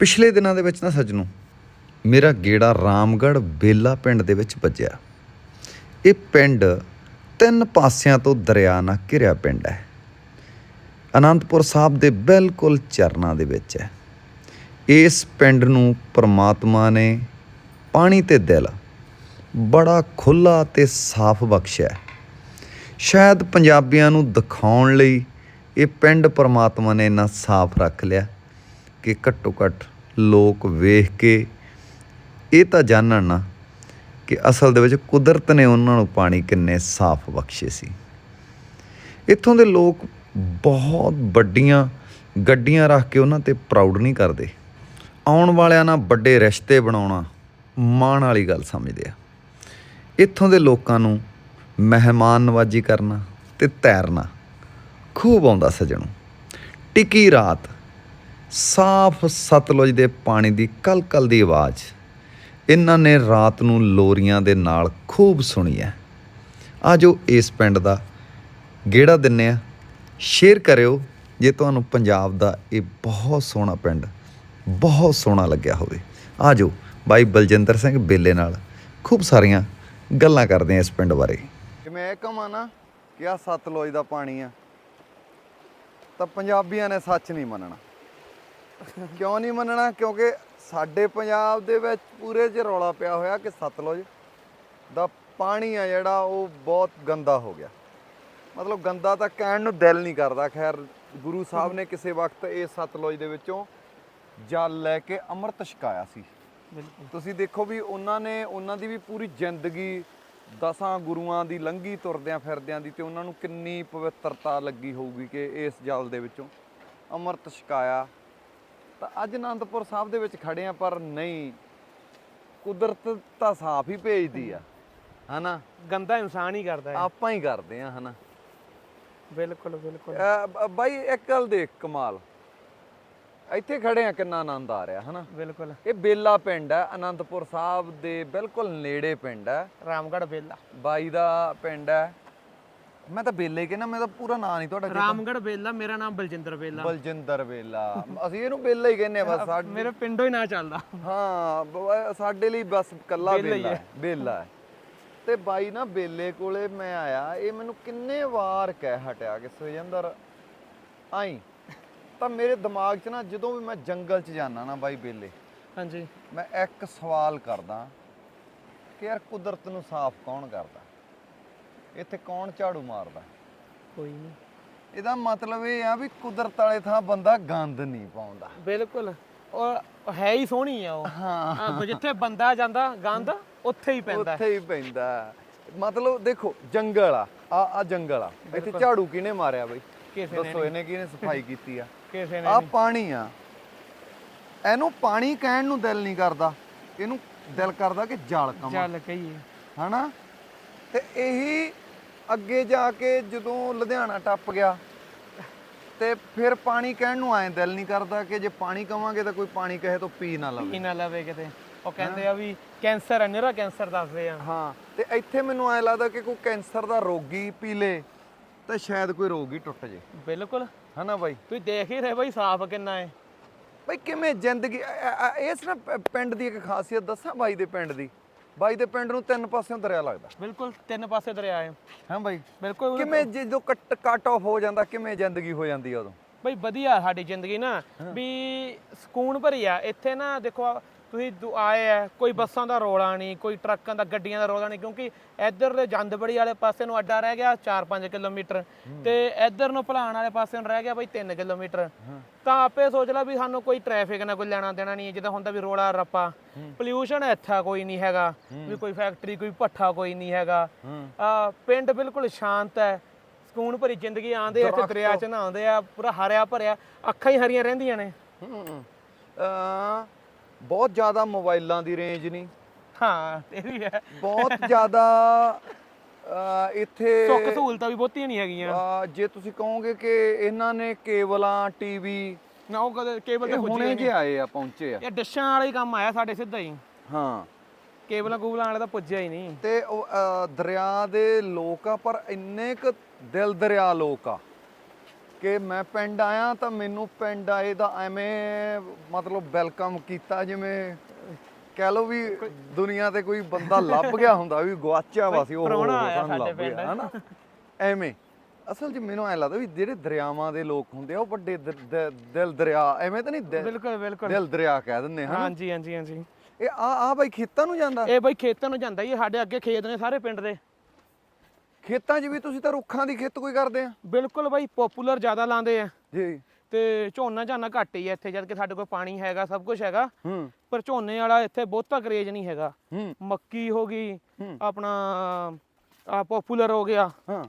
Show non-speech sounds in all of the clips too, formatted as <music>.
ਪਿਛਲੇ ਦਿਨਾਂ ਦੇ ਵਿੱਚ ਨਾ ਸੱਜਣੋ, ਮੇਰਾ ਗੇੜਾ ਰਾਮਗੜ੍ਹ ਬੇਲਾ ਪਿੰਡ ਦੇ ਵਿੱਚ ਵੱਜਿਆ। ਇਹ ਪਿੰਡ ਤਿੰਨ ਪਾਸਿਆਂ ਤੋਂ ਦਰਿਆ ਨਾਲ ਘਿਰਿਆ ਪਿੰਡ ਹੈ। ਅਨੰਦਪੁਰ ਸਾਹਿਬ ਦੇ ਬਿਲਕੁਲ ਚਰਨਾਂ ਦੇ ਵਿੱਚ ਹੈ। ਇਸ ਪਿੰਡ ਨੂੰ ਪ੍ਰਮਾਤਮਾ ਨੇ ਪਾਣੀ ਤੇ ਦਿਲ, ਬੜਾ ਖੁੱਲਾ ਤੇ ਸਾਫ਼ ਬਖਸ਼ਿਆ ਸ਼ਾਇਦ ਪੰਜਾਬੀਆਂ ਨੂੰ ਦਿਖਾਉਣ ਲਈ ਇਹ ਪਿੰਡ ਪ੍ਰਮਾਤਮਾ ਨੇ ਇੰਨਾ ਸਾਫ਼ ਰੱਖ ਲਿਆ। ਕਿ ਘੱਟੋ ਘੱਟ ਲੋਕ ਵੇਖ ਕੇ ਇਹ ਤਾਂ ਜਾਣਨ ਨਾ ਕਿ ਅਸਲ ਦੇ ਵਿੱਚ ਕੁਦਰਤ ਨੇ ਉਹਨਾਂ ਨੂੰ ਪਾਣੀ ਕਿੰਨੇ ਸਾਫ਼ ਬਖਸ਼ੇ ਸੀ। ਇੱਥੋਂ ਦੇ ਲੋਕ ਬਹੁਤ ਵੱਡੀਆਂ ਗੱਡੀਆਂ ਰੱਖ ਕੇ ਉਹਨਾਂ ਤੇ ਪ੍ਰਾਊਡ ਨਹੀਂ ਕਰਦੇ। ਆਉਣ ਵਾਲਿਆਂ ਨਾਲ ਵੱਡੇ ਰਿਸ਼ਤੇ ਬਣਾਉਣਾ ਮਾਣ ਵਾਲੀ ਗੱਲ ਸਮਝਦੇ ਆ। ਇੱਥੋਂ ਦੇ ਲੋਕਾਂ ਨੂੰ ਮਹਿਮਾਨ ਨਵਾਜੀ ਕਰਨਾ ਤੇ ਤੈਰਨਾ ਖੂਬ ਆਉਂਦਾ ਸਜਣੋ। ਟਿੱਕੀ ਰਾਤ ਸਾਫ਼ ਸਤਲੁਜ ਦੇ ਪਾਣੀ ਦੀ ਕਲਕਲ ਦੀ ਆਵਾਜ਼। ਇਹਨਾਂ ਨੇ ਰਾਤ ਨੂੰ ਲੋਰੀਆਂ ਦੇ ਨਾਲ ਖੂਬ ਸੁਣੀ ਹੈ। ਆਜੋ ਇਸ ਪਿੰਡ ਦਾ ਗੇੜਾ ਦਿੰਨੇ ਆ ਸ਼ੇਅਰ ਕਰਿਓ ਜੇ ਤੁਹਾਨੂੰ ਪੰਜਾਬ ਦਾ ਇਹ ਬਹੁਤ ਸੋਹਣਾ ਪਿੰਡ, ਬਹੁਤ ਸੋਹਣਾ ਲੱਗਿਆ ਹੋਵੇ। ਆਜੋ ਬਾਈ ਬਲਜਿੰਦਰ ਸਿੰਘ ਬੇਲੇ ਨਾਲ ਖੂਬ ਸਾਰੀਆਂ ਗੱਲਾਂ ਕਰਦੇ ਆ ਇਸ ਪਿੰਡ ਬਾਰੇ। ਜਿਵੇਂ ਇਹ ਕਹਾਂ ਨਾ ਕਿ ਆ ਸਤਲੁਜ ਦਾ ਪਾਣੀ ਆ, ਤਾਂ ਪੰਜਾਬੀਆਂ ਨੇ ਸੱਚ ਨਹੀਂ ਮੰਨਣਾ। ਕਿਉਂ ਨਹੀਂ ਮੰਨਣਾ? ਕਿਉਂਕਿ ਸਾਡੇ ਪੰਜਾਬ ਦੇ ਵਿੱਚ ਪੂਰੇ 'ਚ ਰੌਲਾ ਪਿਆ ਹੋਇਆ ਕਿ ਸਤਲੁਜ ਦਾ ਪਾਣੀ ਆ ਜਿਹੜਾ ਉਹ ਬਹੁਤ ਗੰਦਾ ਹੋ ਗਿਆ। ਮਤਲਬ ਗੰਦਾ ਤਾਂ ਕਹਿਣ ਨੂੰ ਦਿਲ ਨਹੀਂ ਕਰਦਾ। ਖੈਰ ਗੁਰੂ ਸਾਹਿਬ ਨੇ ਕਿਸੇ ਵਕਤ ਇਹ ਸਤਲੁਜ ਦੇ ਵਿੱਚੋਂ ਜਲ ਲੈ ਕੇ ਅੰਮ੍ਰਿਤ ਛਕਾਇਆ ਸੀ। ਤੁਸੀਂ ਦੇਖੋ ਵੀ ਉਹਨਾਂ ਨੇ ਉਹਨਾਂ ਦੀ ਵੀ ਪੂਰੀ ਜ਼ਿੰਦਗੀ ਦਸਾਂ ਗੁਰੂਆਂ ਦੀ ਲੰਘੀ ਤੁਰਦਿਆਂ ਫਿਰਦਿਆਂ ਦੀ ਤੇ ਉਹਨਾਂ ਨੂੰ ਕਿੰਨੀ ਪਵਿੱਤਰਤਾ ਲੱਗੀ ਹੋਊਗੀ ਕਿ ਇਸ ਜਲ ਦੇ ਵਿੱਚੋਂ ਅੰਮ੍ਰਿਤ ਛਕਾਇਆ। ਤਾਂ ਅੱਜ ਅਨੰਦਪੁਰ ਸਾਹਿਬ ਦੇ ਵਿੱਚ ਖੜੇ ਆ ਪਰ ਨਹੀਂ। ਕੁਦਰਤ ਤਾਂ ਸਾਫ਼ ਹੀ ਭੇਜਦੀ ਆ ਹਨਾ? ਗੰਦਾ ਇਨਸਾਨ ਹੀ ਕਰਦਾ ਹੈ। ਆਪਾਂ ਹੀ ਕਰਦੇ ਆ ਹਨਾ? ਬਿਲਕੁਲ ਬਿਲਕੁਲ। ਬ- ਬਾਈ ਇੱਕ ਗੱਲ ਦੇਖ ਕਮਾਲ। ਇੱਥੇ ਖੜੇ ਆ ਕਿੰਨਾ ਆਨੰਦ ਆ ਰਿਹਾ ਹਨਾ? ਬਿਲਕੁਲ। ਇਹ ਬੇਲਾ ਪਿੰਡ ਹੈ ਅਨੰਦਪੁਰ ਸਾਹਿਬ ਦੇ ਬਿਲਕੁਲ ਨੇੜੇ ਪਿੰਡ ਹੈ ਰਾਮਗੜ੍ਹ ਬੇਲਾ। ਬਾਈ ਦਾ ਪਿੰਡ ਹੈ ਮੈਂ ਤਾਂ ਬੇਲੇ ਕਹਿੰਦਾ ਮੈਂ ਤਾਂ ਪੂਰਾ ਨਾਂ ਨਹੀਂ ਤੁਹਾਡਾ ਚੇਤਾ। ਰਾਮਗੜ੍ਹ ਬੇਲਾ ਮੇਰਾ ਨਾਮ ਬਲਜਿੰਦਰ ਬੇਲਾ ਬਲਜਿੰਦਰ ਬੇਲਾ ਅਸੀਂ ਇਹਨੂੰ ਬੇਲਾ ਹੀ ਕਹਿੰਦੇ ਆ ਬਸ ਸਾਡੇ ਮੇਰੇ ਪਿੰਡੋਂ ਹੀ ਨਾ ਚੱਲਦਾ। ਹਾਂ ਬ- ਸਾਡੇ ਲਈ ਬਸ ਕੱਲਾ ਬੇਲਾ ਹੀ ਬੇਲਾ ਹੈ। ਹੈ ਬੇਲਾ ਹੈ। ਤੇ ਬਾਈ ਨਾ ਬੇਲੇ ਕੋਲੇ ਮੈਂ ਆਇਆ ਇਹ ਮੈਨੂੰ ਕਿੰਨੇ ਵਾਰ ਕਹਿ ਹਟਿਆ ਕਿ ਸੁਜਿੰਦਰ ਆਈ। ਤਾਂ ਮੇਰੇ ਦਿਮਾਗ 'ਚ ਨਾ ਜਦੋਂ ਵੀ ਮੈਂ ਜੰਗਲ 'ਚ ਜਾਣਾ ਨਾ ਬਾਈ ਬੇਲੇ ਹਾਂਜੀ। ਮੈਂ ਇੱਕ ਸਵਾਲ ਕਰਦਾ ਕਿ ਯਾਰ ਕੁਦਰਤ ਨੂੰ ਸਾਫ਼ ਕੌਣ ਕਰਦਾ? ਇੱਥੇ ਕੌਣ ਝਾੜੂ ਮਾਰਦਾ? ਕੋਈ ਨਹੀਂ। ਇਹਦਾ ਮਤਲਬ ਇਹ ਆ ਵੀ ਕੁਦਰਤ ਵਾਲੇ ਥਾਂ ਬੰਦਾ ਗੰਦ ਨਹੀਂ ਪਾਉਂਦਾ। ਬਿਲਕੁਲ। ਉਹ ਹੈ ਹੀ ਸੋਹਣੀ ਆ ਉਹ। ਹਾਂ। ਹਾਂ, ਜਿੱਥੇ ਬੰਦਾ ਜਾਂਦਾ ਗੰਦ ਉੱਥੇ ਹੀ ਪੈਂਦਾ। ਉੱਥੇ ਹੀ ਪੈਂਦਾ। ਮਤਲਬ ਦੇਖੋ ਜੰਗਲ ਆ। ਆ ਆ ਜੰਗਲ ਆ। ਇੱਥੇ ਝਾੜੂ ਕਿਹਨੇ ਮਾਰਿਆ ਬਈ? ਕਿਸੇ ਨੇ ਦੱਸੋ ਇਹਨੇ ਕਿਹਨੇ ਸਫ਼ਾਈ ਕੀਤੀ ਆ? ਕਿਸੇ ਨੇ ਆ। ਪਾਣੀ ਆ। ਇਹਨੂੰ ਪਾਣੀ ਕਹਿਣ ਨੂੰ ਦਿਲ ਨਹੀਂ ਕਰਦਾ। ਇਹਨੂੰ ਦਿਲ ਕਰਦਾ ਕਿ ਜਲ ਕਮਾ ਚੱਲ ਕਹੀਏ। ਹਨਾ? ਤੇ ਇਹੀ ਅੱਗੇ ਜਾ ਕੇ ਜਦੋਂ ਲੁਧਿਆਣਾ ਟੱਪ ਗਿਆ ਤੇ ਫਿਰ ਪਾਣੀ ਕਹਿਣ ਨੂੰ ਆਏ ਦਿਲ ਨਹੀਂ ਕਰਦਾ ਕਿ ਜੇ ਪਾਣੀ ਕਵਾਂਗੇ ਤਾਂ ਕੋਈ ਪਾਣੀ ਕਹੇ ਤਾਂ ਪੀ ਨਾ ਲਵੇ। ਕੀ ਨਾ ਲਵੇ ਕਿਤੇ। ਉਹ ਕਹਿੰਦੇ ਆ ਵੀ ਕੈਂਸਰ ਹੈ ਨਿਹਰਾ ਕੈਂਸਰ ਦੱਸਦੇ ਆ। ਹਾਂ ਤੇ ਇੱਥੇ ਮੈਨੂੰ ਐ ਲੱਗਦਾ ਕਿ ਕੋਈ ਕੈਂਸਰ ਦਾ ਰੋਗੀ ਪੀ ਲੇ ਤਾਂ ਸ਼ਾਇਦ ਕੋਈ ਰੋਗ ਹੀ ਟੁੱਟ ਜੇ। ਬਿਲਕੁਲ। ਹਨਾ ਬਾਈ? ਤੁਸੀਂ ਦੇਖ ਹੀ ਰਹੇ ਬਈ ਸਾਫ਼ ਕਿੰਨਾ ਹੈ। ਬਈ ਕਿਵੇਂ ਜ਼ਿੰਦਗੀ ਇਸ ਨਾ ਪ- ਪਿੰਡ ਦੀ ਇੱਕ ਖਾਸੀਅਤ ਦੱਸਾਂ ਬਾਈ ਦੇ ਪਿੰਡ ਦੀ? ਬਾਈ ਦੇ ਪਿੰਡ ਨੂੰ ਤਿੰਨ ਪਾਸਿਓਂ ਦਰਿਆ ਲੱਗਦਾ। ਬਿਲਕੁਲ ਤਿੰਨ ਪਾਸੇ ਦਰਿਆ ਹੈ। ਹਾਂ ਬਾਈ? ਬਿਲਕੁਲ ਕਿਵੇਂ ਜਦੋਂ ਕੱਟ ਕੱਟ ਆਫ ਹੋ ਜਾਂਦਾ ਕਿਵੇਂ ਜ਼ਿੰਦਗੀ ਹੋ ਜਾਂਦੀ ਆ ਉਦੋਂ? ਬਈ ਵਧੀਆ ਸਾਡੀ ਜ਼ਿੰਦਗੀ ਨਾ ਵੀ ਸਕੂਨ ਭਰੀ ਆ। ਇੱਥੇ ਨਾ ਦੇਖੋ ਤੁਸੀਂ ਆਏ ਆ ਕੋਈ ਬੱਸਾਂ ਦਾ ਰੋਲਾ ਨਹੀਂ ਕੋਈ ਟਰੱਕਾਂ ਦਾ ਗੱਡੀਆਂ ਦਾ ਰੋਲਾ ਨਹੀਂ ਕਿਉਂਕਿ ਇੱਧਰ ਦੇ ਜੰਦਬੜੀ ਵਾਲੇ ਪਾਸੇ ਨੂੰ ਅੱਡਾ ਰਹਿ ਗਿਆ 4-5 ਕਿਲੋਮੀਟਰ ਤੇ ਇੱਧਰ ਨੂੰ ਭਲਾਣ ਵਾਲੇ ਪਾਸੇ ਨੂੰ ਰਹਿ ਗਿਆ ਬਈ 3 ਕਿਲੋਮੀਟਰ। ਤਾਂ ਆਪੇ ਸੋਚ ਲੈ ਵੀ ਸਾਨੂੰ ਕੋਈ ਟ੍ਰੈਫਿਕ ਨਾਲ ਕੋਈ ਲੈਣਾ ਦੇਣਾ ਨਹੀਂ ਹੈ, ਜਿੱਦਾਂ ਹੁੰਦਾ ਵੀ ਰੋਲਾ ਰੱਪਾ। ਪੋਲਿਊਸ਼ਨ ਇੱਥਾ ਕੋਈ ਨਹੀਂ ਹੈਗਾ ਵੀ ਕੋਈ ਫੈਕਟਰੀ ਕੋਈ ਭੱਠਾ ਕੋਈ ਨਹੀਂ ਹੈਗਾ। ਆ ਪਿੰਡ ਬਿਲਕੁਲ ਸ਼ਾਂਤ ਹੈ ਸਕੂਨ ਭਰੀ ਜ਼ਿੰਦਗੀ ਆਂਦੇ ਇੱਥੇ ਦਰਿਆ ਚ ਨਹਾਉਂਦੇ ਆ ਪੂਰਾ ਹਰਿਆ ਭਰਿਆ ਅੱਖਾਂ ਹੀ ਹਰੀਆਂ ਰਹਿੰਦੀਆਂ ਨੇ। ਹੂੰ। ਅ ਬਹੁਤ ਜ਼ਿਆਦਾ ਮੋਬਾਈਲਾਂ ਦੀ ਰੇਂਜ ਨਹੀਂ। ਹਾਂ ਇਹ ਵੀ ਹੈ। ਬਹੁਤ ਜ਼ਿਆਦਾ ਅ ਇੱਥੇ ਸੁੱਖ ਸਹੂਲਤਾਂ ਵੀ ਬਹੁਤੀਆਂ ਨਹੀਂ ਹੈਗੀਆਂ। ਜੇ ਤੁਸੀਂ ਕਹੋਗੇ ਕਿ ਇਹਨਾਂ ਨੇ ਕੇਬਲਾਂ ਟੀਵੀ ਨਾ ਉਹ ਕਦੇ ਕੇਬਲ ਤੇ ਹੁਣੇ ਪੁੱਜੇ ਜੇ ਆਏ ਆ ਪਹੁੰਚੇ ਆ। ਇਹ ਡਿਸ਼ਾਂ ਵਾਲਾ ਹੀ ਕੰਮ ਆਇਆ ਸਾਡੇ ਸਿੱਧਾ ਹੀ। ਹਾਂ। ਕੇਬਲਾਂ ਕੂਬਲਾਂ ਵਾਲੇ ਤਾਂ ਪੁੱਜਿਆ ਹੀ ਨਹੀਂ। ਤੇ ਉਹ ਦਰਿਆ ਦੇ ਲੋਕ ਆ ਪਰ ਇੰਨੇ ਕੁ ਦਿਲ ਦਰਿਆ ਲੋਕ ਆ। ਕਿ ਮੈਂ ਪਿੰਡ ਆਇਆ ਤਾਂ ਮੈਨੂੰ ਪਿੰਡ ਆਏ ਦਾ ਐਵੇਂ ਮਤਲਬ ਵੈਲਕਮ ਕੀਤਾ ਜਿਵੇਂ ਕਹਿ ਲਓ ਵੀ ਦੁਨੀਆ ਤੇ ਕੋਈ ਬੰਦਾ ਲੱਭ ਗਿਆ ਹੁੰਦਾ ਵੀ ਗਵਾਚਿਆ ਵਾ ਸੀ ਉਹ ਪ੍ਰਾਹੁਣਾ ਆਇਆ ਸਾਨੂੰ ਸਾਡੇ ਲੱਭ ਗਿਆ, ਪਿੰਡ। ਹਨਾ? ਐਵੇਂ। ਅਸਲ 'ਚ ਮੈਨੂੰ ਐ ਲੱਗਦਾ ਵੀ ਜਿਹੜੇ ਦਰਿਆਵਾਂ ਦੇ ਲੋਕ ਹੁੰਦੇ ਆ ਉਹ ਵੱਡੇ ਦ- ਦ- ਦਿਲ ਦਰਿਆ ਐਵੇਂ ਤਾਂ ਨਹੀਂ ਦਿਲ- ਬਿਲਕੁਲ ਬਿਲਕੁਲ। ਦਿਲ ਦਰਿਆ ਕਹਿ ਦਿੰਦੇ ਹਨਾ? ਹਾਂਜੀ ਹਾਂਜੀ ਹਾਂਜੀ। ਇਹ ਆ ਆ ਬਾਈ ਖੇਤਾਂ ਨੂੰ ਜਾਂਦਾ? ਇਹ ਬਈ ਖੇਤਾਂ ਨੂੰ ਜਾਂਦਾ ਜੀ ਸਾਡੇ ਅੱਗੇ ਖੇਤ ਨੇ ਸਾਰੇ ਪਿੰਡ ਦੇ। ਖੇਤਾਂ 'ਚ ਵੀ ਤੁਸੀਂ ਤਾਂ ਰੁੱਖਾਂ ਦੀ ਖੇਤ ਕੋਈ ਕਰਦੇ ਆ? ਬਿਲਕੁਲ ਬਈ ਪਪੂਲਰ ਜ਼ਿਆਦਾ ਲਾਉਂਦੇ ਆ। ਜੀ। ਤੇ ਝੋਨਾ ਝਾਨਾ ਘੱਟ ਹੀ ਆ ਇੱਥੇ ਜਦ ਕਿ ਸਾਡੇ ਕੋਲ ਪਾਣੀ ਹੈਗਾ ਸਭ ਕੁਝ ਹੈਗਾ। ਹੂੰ। ਪਰ ਝੋਨੇ ਵਾਲਾ ਇੱਥੇ ਬਹੁਤਾ ਕਰੇਜ ਨਹੀਂ ਹੈਗਾ। ਹੂੰ। ਮੱਕੀ ਹੋ ਗਈ ਹੂੰ। ਆਪਣਾ ਆ ਪਪੂਲਰ ਹੋ ਗਿਆ। ਹਾਂ।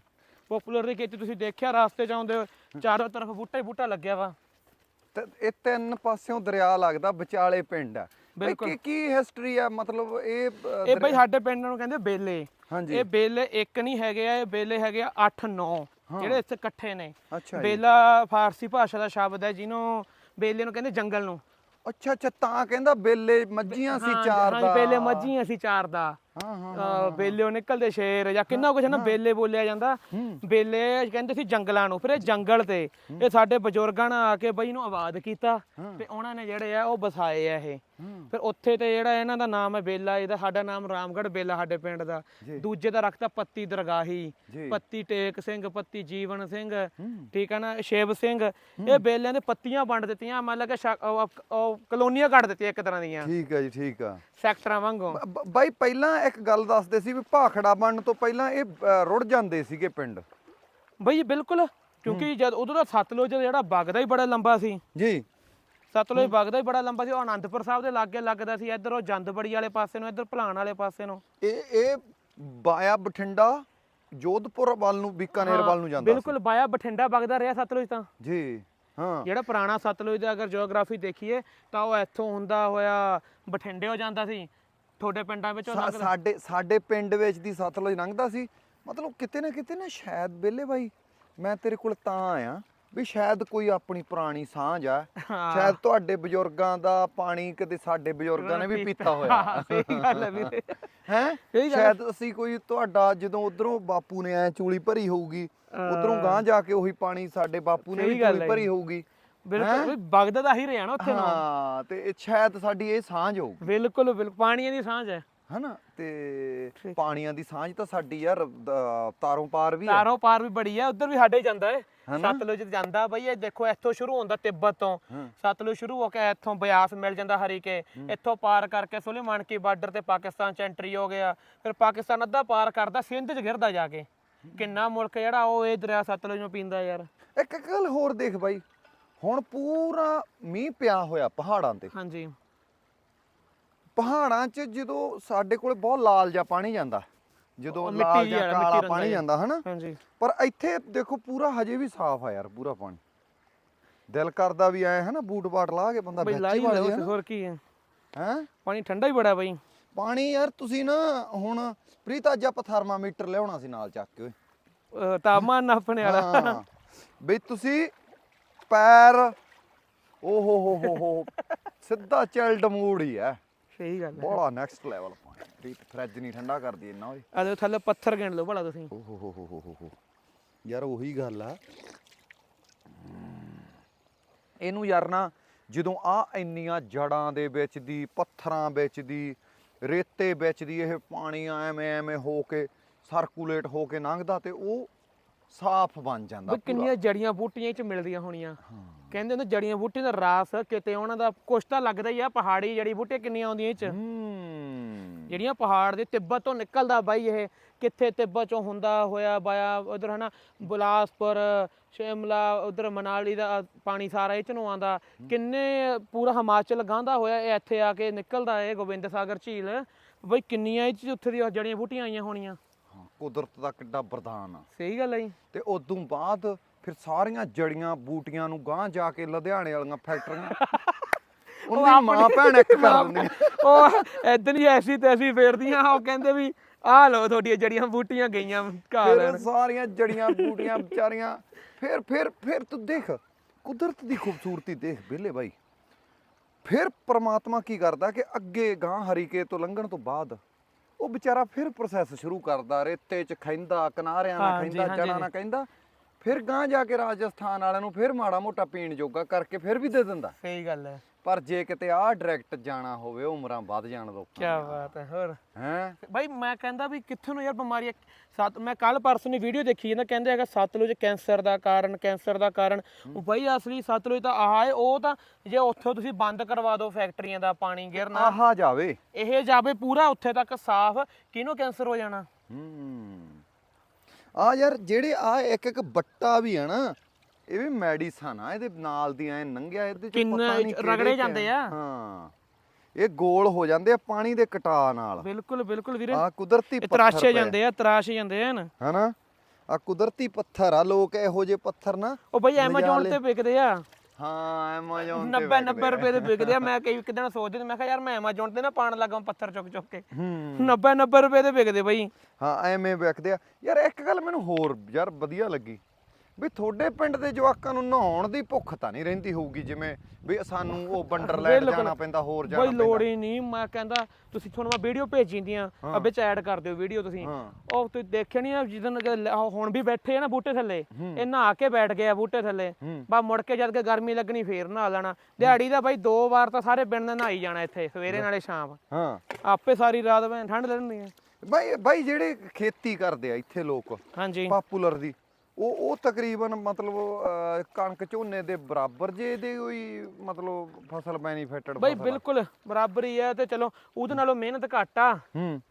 ਪਪੂਲਰ ਦੀ ਖੇਤੀ ਤੁਸੀਂ ਦੇਖਿਆ ਰਾਸਤੇ ਚ ਆਉਂਦੇ ਹੋਏ, ਚਾਰੋਂ ਤਰਫ ਬੂਟਾ ਹੀ ਬੂਟਾ ਲੱਗਿਆ ਵਾ। ਤੇ ਇਹ ਤਿੰਨ ਪਾਸਿਓਂ ਦਰਿਆ ਲੱਗਦਾ ਵਿਚਾਲੇ ਪਿੰਡ ਆ। ਬਈ ਬਿਲਕੁਲ। ਕੀ ਕੀ ਹਿਸਟਰੀ ਆ? ਮਤਲਬ ਇਹ ਅ, ਇਹ ਬਈ ਸਾਡੇ ਪਿੰਡ ਨੂੰ ਕਹਿੰਦੇ ਬੇਲੇ। ਇਹ ਬੇਲੇ ਇੱਕ ਨਹੀਂ ਹੈਗੇ ਆ ਇਹ ਬੇਲੇ ਹੈਗੇ ਆ 8 9 ਜਿਹੜੇ ਇੱਥੇ ਇਕੱਠੇ ਨੇ। ਬੇਲਾ ਫਾਰਸੀ ਭਾਸ਼ਾ ਦਾ ਸ਼ਬਦ ਹੈ ਜਿਹਨੂੰ ਬੇਲੇ ਨੂੰ ਕਹਿੰਦੇ ਜੰਗਲ ਨੂੰ। ਅੱਛਾ ਅੱਛਾ ਤਾਂ ਕਹਿੰਦਾ ਬੇਲੇ ਮੱਝੀਆਂ ਸੀ ਹਾਂ, ਚਾਰ ਹਾਂ, ਦਾ। ਬੇਲੇ ਮੱਝੀਆਂ ਸੀ ਚਾਰ ਦਾ। ਹਾਂ ਹਾਂ ਅਹ ਬੇਲਿਓ ਨਿਕਲਦੇ ਸ਼ੇਰ ਜਾਂ ਕਿੰਨਾ ਕੁਝ ਨਾ ਬੇਲੇ ਬੋਲਿਆ ਜਾਂਦਾ। ਬੇਲੇ ਕਹਿੰਦੇ ਸੀ ਜੰਗਲਾਂ ਨੂੰ ਫਿਰ ਇਹ ਜੰਗਲ ਤੇ ਇਹ ਸਾਡੇ ਬਜ਼ੁਰਗਾਂ ਨੇ ਆ ਕੇ ਬਈ ਨੂੰ ਆਬਾਦ ਕੀਤਾ ਤੇ ਉਹਨਾਂ ਨੇ ਜਿਹੜੇ ਆ ਉਹ ਵਸਾਏ ਆ ਇਹ। ਫਿਰ ਉੱਥੇ ਤੇ ਜਿਹੜਾ ਇਹਨਾਂ ਦਾ ਨਾਮ ਹੈ ਬੇਲਾ ਇਹਦਾ ਸਾਡਾ ਨਾਮ ਰਾਮਗੜ੍ਹ ਬੇਲਾ ਸਾਡੇ ਪਿੰਡ ਦਾ। ਦੂਜੇ ਦਾ ਰੱਖਤਾ ਪੱਤੀ ਦਰਗਾਹੀ। ਪੱਤੀ ਟੇਕ ਸਿੰਘ ਪੱਤੀ ਜੀਵਨ ਸਿੰਘ ਠੀਕ ਹੈ ਨਾ ਸ਼ਿਵ ਸਿੰਘ। ਇਹ ਬੇਲਿਆਂ ਦੇ ਪੱਤੀਆਂ ਵੰਡ ਦਿੱਤੀਆਂ ਮੰਨ ਲਾ ਕਿ ਉਹ- ਉਹ ਕਲੋਨੀਆਂ ਕੱਢ ਦਿੱਤੀਆਂ ਇੱਕ ਤਰ੍ਹਾਂ ਦੀਆਂ। ਠੀਕ ਹੈ ਜੀ ਠੀਕ ਆ। ਸੈਕਟਰਾਂ ਵਾਂਗੂ। ਬਾਈ ਪਹਿਲਾਂ ਇੱਕ ਗੱਲ ਦੱਸਦੇ ਸੀ ਵੀ ਭਾਖੜਾ ਬਣਨ ਤੋਂ ਪਹਿਲਾਂ ਇਹ ਅ, ਰੁੜ ਜਾਂਦੇ ਸੀਗੇ ਪਿੰਡ। ਬਈ ਬਿਲਕੁਲ। ਕਿਉਂਕਿ ਜਦ ਉਦੋਂ ਦਾ ਸਤਲੁਜ ਜਿਹੜਾ ਵਗਦਾ ਹੀ ਬੜਾ ਲੰਬਾ ਸੀ। ਜੀ। ਸਤਲੁਜ ਵਗਦਾ ਹੀ ਬੜਾ ਲੰਬਾ ਸੀ। ਉਹ ਆਨੰਦਪੁਰ ਸਾਹਿਬ ਦੇ ਲਾਗੇ ਲੱਗਦਾ ਸੀ। ਇੱਧਰ ਉਹ ਜੰਦਬੜੀ ਵਾਲੇ ਪਾਸੇ ਨੂੰ ਇੱਧਰ ਭਲਾਣ ਵਾਲੇ ਪਾਸੇ ਨੂੰ। ਇਹ ਇਹ ਬਾਇਆ ਬਠਿੰਡਾ ਜੋਧਪੁਰ ਵੱਲ ਨੂੰ ਬੀਕਾਨੇਰ ਵੱਲ ਨੂੰ ਜਾਂਦਾ ਬਿਲਕੁਲ ਬਾਇਆ ਬਠਿੰਡਾ ਵਗਦਾ ਰਿਹਾ ਸਤਲੁਜ ਤਾਂ। ਜੀ ਹਾਂ। ਜਿਹੜਾ ਪੁਰਾਣਾ ਸਤਲੁਜ ਦਾ ਅਗਰ ਜਿਓਗ੍ਰਾਫੀ ਦੇਖੀਏ ਤਾਂ ਉਹ ਇੱਥੋਂ ਹੁੰਦਾ ਹੋਇਆ ਬਠਿੰਡੇ ਹੋ ਜਾਂਦਾ ਸੀ। ਤੁਹਾਡੇ ਪਿੰਡਾਂ ਵਿੱਚੋਂ ਸਾ- ਲੰਘਦਾ ਸਾਡੇ ਸਾਡੇ ਪਿੰਡ ਵਿੱਚ ਦੀ ਸਤਲੁਜ ਲੰਘਦਾ ਸੀ। ਮਤਲਬ ਕਿਤੇ ਨਾ ਕਿਤੇ ਨਾ ਸ਼ਾਇਦ ਬੇਲੇ ਬਾਈ। ਮੈਂ ਤੇਰੇ ਕੋਲ ਤਾਂ ਆਇਆ ਵੀ ਸ਼ਾਇਦ ਕੋਈ ਆਪਣੀ ਪੁਰਾਣੀ ਸਾਂਝ ਆ। ਹਾਂ। ਸ਼ਾਇਦ ਤੁਹਾਡੇ ਬਜ਼ੁਰਗਾਂ ਦਾ ਪਾਣੀ ਕਦੇ ਸਾਡੇ ਬਜ਼ੁਰਗਾਂ ਨੇ ਵੀ ਪੀਤਾ। ਹੋਇਆ। ਹਾਂ, ਸਹੀ ਗੱਲ ਹੈ ਵੀਰੇ। ਹੈ? ਸਹੀ ਗੱਲ। ਸ਼ਾਇਦ ਅਸੀਂ ਕੋਈ ਤੁਹਾਡਾ ਜਦੋਂ ਉਧਰੋਂ ਬਾਪੂ ਨੇ ਐ ਚੂਲੀ ਭਰੀ ਹੋਊਗੀ ਉਧਰੋਂ ਗਾਂ ਜਾ ਕੇ ਉਹੀ ਪਾਣੀ ਸਾਡੇ ਬਾਪੂ ਨੇ ਸਹੀ ਵੀ ਗੱਲ ਚੂਲੀ ਹੈ ਭਰੀ ਜੀ। ਹੋਊਗੀ। ਬਿਲਕੁਲ ਵੀ ਵਗਦਾ ਤਾਂ ਹੀ ਰਿਹਾ ਨਾ ਉੱਥੇ ਨੂੰ ਹਾਂ ਤੇ ਇਹ ਸ਼ਾਇਦ ਸਾਡੀ ਇਹ ਸਾਂਝ ਹੋਊ ਬਿਲਕੁਲ ਬਿਲਕੁਲ ਪਾਣੀਆਂ ਦੀ ਸਾਂਝ ਹੈ। ਹਨਾ? ਤੇ ਪਾਣੀਆਂ ਦੀ ਸਾਂਝ ਤਾਂ ਸਾਡੀ ਯਾਰ ਦ- ਤਾਰੋਂ ਪਾਰ ਵੀ ਹੈ। ਤਾਰੋਂ ਪਾਰ ਵੀ ਬੜੀ ਹੈ ਉਧਰ ਵੀ ਸਾਡੇ ਹੀ ਜਾਂਦਾ ਹੈ ਹਨਾ? ਸਤਲੁਜ ਜਾਂਦਾ ਬਈ ਇਹ ਦੇਖੋ ਇੱਥੋਂ ਸ਼ੁਰੂ ਹੁੰਦਾ ਤਿੱਬਤ ਤੋਂ। ਹਾਂ। ਸਤਲੁਜ ਸ਼ੁਰੂ ਹੋ ਕੇ ਇੱਥੋਂ ਬਿਆਸ ਮਿਲ ਜਾਂਦਾ ਹਰੀਕੇ। ਇੱਥੋਂ ਪਾਰ ਕਰਕੇ ਸੁਲੇਮਾਨ ਕੀ ਬਾਰਡਰ ਤੇ ਪਾਕਿਸਤਾਨ ਚ ਐਂਟਰੀ ਹੋ ਗਿਆ। ਫਿਰ ਪਾਕਿਸਤਾਨ ਅੱਧਾ ਪਾਰ ਕਰਦਾ ਸਿੰਧ ਚ ਗਿਰਦਾ ਜਾ ਕੇ। ਕਿੰਨਾ ਮੁਲਕ ਜਿਹੜਾ ਉਹ ਇਹ ਦਰਿਆ ਸਤਲੁਜ ਨੂੰ ਪੀਂਦਾ ਯਾਰ। ਇੱਕ ਗੱਲ ਹੋਰ ਦੇਖ ਬਾਈ। ਹੁਣ ਪੂਰਾ ਮੀਂਹ ਪਿਆ ਹੋਇਆ ਪਹਾੜਾਂ ਤੇ। ਹਾਂਜੀ। ਪਹਾੜਾਂ 'ਚ ਜਦੋਂ ਸਾਡੇ ਕੋਲੇ ਬਹੁਤ ਲਾਲ ਜਿਹਾ ਪਾਣੀ ਜਾਂਦਾ ਜਦੋਂ ਲਾਲ ਵਾਲਾ, ਕਾਲਾ ਪਾਣੀ ਜਾਂਦਾ ਹਨਾ? ਹਾਂਜੀ। ਪਰ ਇੱਥੇ ਦੇਖੋ ਪੂਰਾ ਹਜੇ ਵੀ ਸਾਫ਼ ਆ ਯਾਰ ਪੂਰਾ ਪਾਣੀ। ਦਿਲ ਕਰਦਾ ਵੀ ਐ ਹਨਾ ਬੂਟ ਬਾਟ ਲਾ ਕੇ ਬੰਦਾ ਵਿੱਚ ਹੀ ਨਾ ਹੋਰ ਕੀ ਹੈ? ਹੈ? ਪਾਣੀ ਠੰਡਾ ਹੀ ਬੜਾ ਬਈ। ਪਾਣੀ ਯਾਰ ਤੁਸੀਂ ਨਾ ਹੁਣ ਪ੍ਰੀਤ ਅੱਜ ਆਪਾਂ ਥਰਮਾਮੀਟਰ ਲਿਆਉਣਾ ਸੀ ਨਾਲ ਚੱਕ ਕੇ ਓਏ। ਤਾਪਮਾਨ ਨਾਪਣੇ ਵਾਲਾ। ਬਈ ਤੁਸੀਂ ਪੈਰ। ਓ ਹੋ ਹੋ ਹੋ ਹੋ। ਸਿੱਧਾ ਚਿਲਡ ਮੂਡ ਹੀ ਐ। ਸਹੀ ਗੱਲ ਹੈ ਬੜਾ ਨੈਕਸਟ ਲੈਵਲ ਪਾਣੀ ਪ੍ਰੀਤ ਫ੍ਰਿਜ ਨਹੀਂ ਠੰਡਾ ਕਰਦੀ ਇੰਨਾ ਓਏ। ਆ ਦੇਖੋ ਥੱਲੇ ਪੱਥਰ ਗਿਣ ਲਓ ਭਲਾ ਤੁਸੀਂ। ਓ ਹੋ ਹੋ ਹੋ ਹੋ ਹੋ। ਹੋ ਯਾਰ ਉਹੀ ਗੱਲ ਆ। ਇਹਨੂੰ ਯਾਰ ਨਾ ਜਦੋਂ ਆ ਇੰਨੀਆਂ ਜੜਾਂ ਦੇ ਵਿੱਚ ਦੀ ਪੱਥਰਾਂ ਵਿੱਚ ਦੀ ਰੇਤੇ ਵਿੱਚ ਦੀ ਇਹ ਪਾਣੀ ਐਵੇਂ ਐਵੇਂ ਹੋ ਕੇ ਸਰਕੂਲੇਟ ਹੋ ਕੇ ਲੰਘਦਾ ਤੇ ਉਹ ਸਾਫ਼ ਬਣ ਜਾਂਦਾ ਬਈ ਕਿੰਨੀਆਂ ਜੜੀਆਂ ਬੂਟੀਆਂ ਚ ਮਿਲਦੀਆਂ ਹੋਣੀਆਂ। ਕਹਿੰਦੇ ਨੇ ਜੜੀਆਂ ਬੂਟੀਆਂ ਦਾ ਰਾਸ ਕਿਤੇ ਉਹਨਾਂ ਦਾ ਕੁਛ ਤਾਂ ਲੱਗਦਾ ਹੀ ਆ ਪਹਾੜੀ ਜੜੀ ਬੂਟੀਆਂ ਕਿੰਨੀਆਂ ਆਉਂਦੀਆਂ ਇਹ ਚ। ਹੂੰ। ਜਿਹੜੀਆਂ ਪਹਾੜ ਦੇ ਤਿੱਬਤ ਤੋਂ ਨਿਕਲਦਾ ਬਾਈ ਇਹ ਕਿੱਥੇ ਤਿੱਬਤ ਚੋਂ ਹੁੰਦਾ ਹੋਇਆ ਬਾਇਆ ਉਧਰ ਹਨਾ ਬਿਲਾਸਪੁਰ ਸ਼ਿਮਲਾ ਉਧਰ ਮਨਾਲੀ ਦਾ ਪਾਣੀ ਸਾਰਾ ਇਹ ਚ ਨੂੰ ਆਉਂਦਾ। ਕਿੰਨੇ ਪੂਰਾ ਹਿਮਾਚਲ ਗਾਂਦਾ ਹੋਇਆ ਇਹ ਇੱਥੇ ਆ ਕੇ ਨਿਕਲਦਾ ਇਹ ਗੋਬਿੰਦ ਸਾਗਰ ਝੀਲ। ਬਈ ਕਿੰਨੀਆਂ ਇਹ ਚ ਉੱਥੇ ਦੀਆਂ ਜੜੀਆਂ ਬੂਟੀਆਂ ਆਈਆਂ ਹੋਣੀਆਂ। ਕੁਦਰਤ ਦਾ ਕਿੱਡਾ ਵਰਦਾਨ ਆ। ਸਹੀ ਗੱਲ ਹੈ ਜੀ। ਤੇ ਉਦੋਂ ਬਾਅਦ ਫਿਰ ਸਾਰੀਆਂ ਜੜੀਆਂ ਬੂਟੀਆਂ ਨੂੰ ਗਾਂ ਜਾ ਕੇ ਲੁਧਿਆਣੇ ਵਾਲੀਆਂ ਫੈਕਟਰੀਆਂ ਉਹਦੀ ਮਾਂ ਭੈਣ ਇੱਕ ਕਰ ਉਹ ਐਦਾਂ ਹੀ ਐਸੀ ਤੈਸੀ ਫੇਰਦੀਆਂ ਉਹ ਕਹਿੰਦੇ ਵੀ ਆਹ ਲਓ ਤੁਹਾਡੀਆਂ ਜੜੀਆਂ ਬੂਟੀਆਂ ਗਈਆਂ ਘਾ ਫਿਰ ਸਾਰੀਆਂ ਜੜੀਆਂ ਬੂਟੀਆਂ ਵਿਚਾਰੀਆਂ ਫਿਰ ਫਿਰ ਫਿਰ ਤੂੰ ਦੇਖ ਕੁਦਰਤ ਦੀ ਖੂਬਸੂਰਤੀ ਦੇਖ ਬਿੱਲੇ ਬਾਈ। ਫਿਰ ਪ੍ਰਮਾਤਮਾ ਕੀ ਕਰਦਾ ਕਿ ਅੱਗੇ ਗਾਂ ਹਰੀਕੇ ਤੋਂ ਲੰਘਣ ਤੋਂ ਬਾਅਦ ਉਹ ਵਿਚਾਰਾ ਫਿਰ ਪ੍ਰੋਸੈਸ ਸ਼ੁਰੂ ਕਰਦਾ ਰੇਤੇ 'ਚ ਖੈਂਦਾ ਕਿਨਾਰਿਆਂ ਨਾਲ ਹਾਂਜੀ, ਖੈਂਦਾ ਹਾਂਜੀ, ਜੜਾਂ। ਨਾਲ ਕਹਿੰਦਾ ਫਿਰ ਗਾਂ ਜਾ ਕੇ ਰਾਜਸਥਾਨ ਵਾਲਿਆਂ ਨੂੰ ਫਿਰ ਮਾੜਾ ਮੋਟਾ ਪੀਣ ਜੋਗਾ ਕਰਕੇ ਫਿਰ ਵੀ ਦੇ ਦਿੰਦਾ ਸਹੀ ਗੱਲ ਹੈ ਪਰ ਜੇ ਕਿਤੇ ਆਹ ਡਾਇਰੈਕਟ ਜਾਣਾ ਹੋਵੇ ਉਮਰਾਂ ਵੱਧ ਜਾਣ ਕੀ ਬਾਤ ਹੈ ਹੋਰ? ਹੈ? ਬਾਈ ਮੈਂ ਕਹਿੰਦਾ ਵੀ ਕਿੱਥੋਂ ਨੂੰ ਯਾਰ ਬਿਮਾਰੀ ਸੱਤ ਮੈਂ ਕੱਲ ਪਰਸੋਂ ਦੀ ਵੀਡੀਓ ਦੇਖੀ ਜਾਂਦਾ ਕਹਿੰਦੇ ਹੈਗਾ ਸਤਲੁਜ ਕੈਂਸਰ ਦਾ ਕਾਰਨ ਕੈਂਸਰ ਦਾ ਕਾਰਨ। ਉਹ ਬਾਈ ਅਸਲੀ ਸਤਲੁਜ ਤਾਂ ਆਹ ਹੈ ਉਹ ਤਾਂ ਜੇ ਉੱਥੋਂ ਤੁਸੀਂ ਬੰਦ ਕਰਵਾ ਦਿਓ ਫੈਕਟਰੀਆਂ ਦਾ ਪਾਣੀ ਗਿਰਨਾ ਆਹਾ ਜਾਵੇ। ਇਹ ਜਾਵੇ ਪੂਰਾ ਉੱਥੇ ਤੱਕ ਸਾਫ਼ ਕਿਹਨੂੰ ਕੈਂਸਰ ਹੋ ਜਾਣਾ? ਹੂੰ। ਆ ਯਾਰ ਜਿਹੜੇ ਆ ਇੱਕ ਇੱਕ ਬੱਟਾ ਵੀ ਆ ਨਾ ਇਹ ਵੀ ਮੈਡੀਸਨ ਆ ਇਹਦੇ ਨਾਲ ਦੀ ਐ ਨੰਗਿਆ ਇਹਦੇ ਚ ਕਿੰਨਾ ਪਤਾ ਨਹੀਂ ਰਗੜੇ ਕਿਹੜੇ ਜਾਂਦੇ ਆ। ਹਾਂ। ਇਹ ਗੋਲ ਹੋ ਜਾਂਦੇ ਆ ਪਾਣੀ ਦੇ ਕਟਾ ਨਾਲ। ਬਿਲਕੁਲ ਬਿਲਕੁਲ ਵੀਰੇ। ਆ ਕੁਦਰਤੀ ਪੱਥਰ ਤਰਾਸ਼ੇ ਜਾਂਦੇ ਆ ਤਰਾਸ਼ੇ ਜਾਂਦੇ ਹਨ ਹਨਾ? ਆ ਕੁਦਰਤੀ ਪੱਥਰ ਆ ਲੋਕ ਇਹੋ ਜਿਹੇ ਪੱਥਰ ਨਾ ਉਹ ਬਾਈ ਐਮਾਜ਼ੋਨ ਤੇ ਵਿਕਦੇ ਆ। ਹਾਂ ਐਮਾਜ਼ੋਨ 90 90 ਰੁਪਏ ਦੇ ਵਿਕਦੇ ਆ। ਮੈਂ <laughs> ਕਈ ਇੱਕ ਦਿਨ ਸੋਚਦੀ ਮੈਂ ਕਿਹਾ ਯਾਰ ਮੈਂ ਐਮਾਜ਼ੋਨ ਤੇ ਨਾ ਪਾਣ ਲੱਗਾ ਪੱਥਰ ਚੁੱਕ ਚੁੱਕ ਕੇ। ਹੂੰ। 90 90 ਰੁਪਏ ਦੇ ਵਿਕਦੇ ਬਾਈ। ਹਾਂ ਐਵੇਂ ਵਿਕਦੇ ਆ। ਯਾਰ ਇੱਕ ਗੱਲ ਮੈਨੂੰ ਹੋਰ ਯਾਰ ਵਧੀਆ ਲੱਗੀ। ਵੀ ਤੁਹਾਡੇ ਪਿੰਡ ਦੇ ਜਵਾਕਾਂ ਨੂੰ ਨਹਾਉਣ ਦੀ ਭੁੱਖ ਤਾਂ ਨਹੀਂ ਰਹਿੰਦੀ ਹੋਊਗੀ ਜਿਵੇਂ ਵੀ ਸਾਨੂੰ ਉਹ ਬੰਡਰਲੈਂਡ ਬਿਲਕੁਲ। ਜਾਣਾ ਪੈਂਦਾ ਹੋਰ ਜਾਣਾ ਬਾਈ ਲੋੜ ਹੀ ਨਹੀਂ ਮੈਂ ਕਹਿੰਦਾ ਤੁਸੀਂ ਤੁਹਾਨੂੰ ਮੈਂ ਵੀਡੀਓ ਭੇਜੀ ਦੀਆਂ ਆ ਵਿੱਚ ਐਡ ਕਰ ਦਿਓ ਵੀਡੀਓ ਤੁਸੀਂ। ਹਾਂ। ਉਹ ਤੁਸੀਂ ਦੇਖਿਆ ਨਹੀਂ ਆ ਜਿੱਦਨ ਹੁਣ ਵੀ ਬੈਠੇ ਆ ਨਾ ਬੂਟੇ ਥੱਲੇ ਇਹ ਨਹਾ ਕੇ ਬੈਠ ਗਏ ਆ ਬੂਟੇ ਥੱਲੇ। ਬਾ ਮੁੜ ਕੇ ਜਦ ਕਿ ਗਰਮੀ ਲੱਗਣੀ ਫੇਰ ਨਹਾ ਲੈਣਾ। ਦਿਹਾੜੀ ਦਾ ਬਾਈ ਦੋ ਵਾਰ ਤਾਂ ਸਾਰੇ ਪਿੰਡ ਨੇ ਨਹਾਈ ਜਾਣਾ ਇੱਥੇ ਸਵੇਰੇ ਨਾਲੇ ਸ਼ਾਮ। ਹਾਂ। ਆਪੇ ਸਾਰੀ ਰਾਤ ਮੈਂ ਠੰਡ ਲੈਣੀ ਹੈ ਬਾਈ ਬਾਈ ਜਿਹੜੇ ਖੇਤੀ ਕਰਦੇ ਆ ਇੱਥੇ ਲੋਕ ਹਾਂਜੀ। ਪਾਪੂਲਰ ਦੀ ਉਹ ਉਹ ਤਕਰੀਬਨ ਮਤਲਬ ਅਹ, ਕਣਕ ਝੋਨੇ ਦੇ ਬਰਾਬਰ ਜੇ ਇਹਦੇ ਕੋਈ ਮਤਲਬ ਫਸਲ ਬੈਨੀਫਿਟਡ ਬਾਈ ਬਿਲਕੁਲ ਬਰਾਬਰ ਹੀ ਹੈ ਤੇ ਚਲੋ ਉਹਦੇ ਨਾਲੋਂ ਮਿਹਨਤ ਘੱਟ ਆ। ਹੂੰ।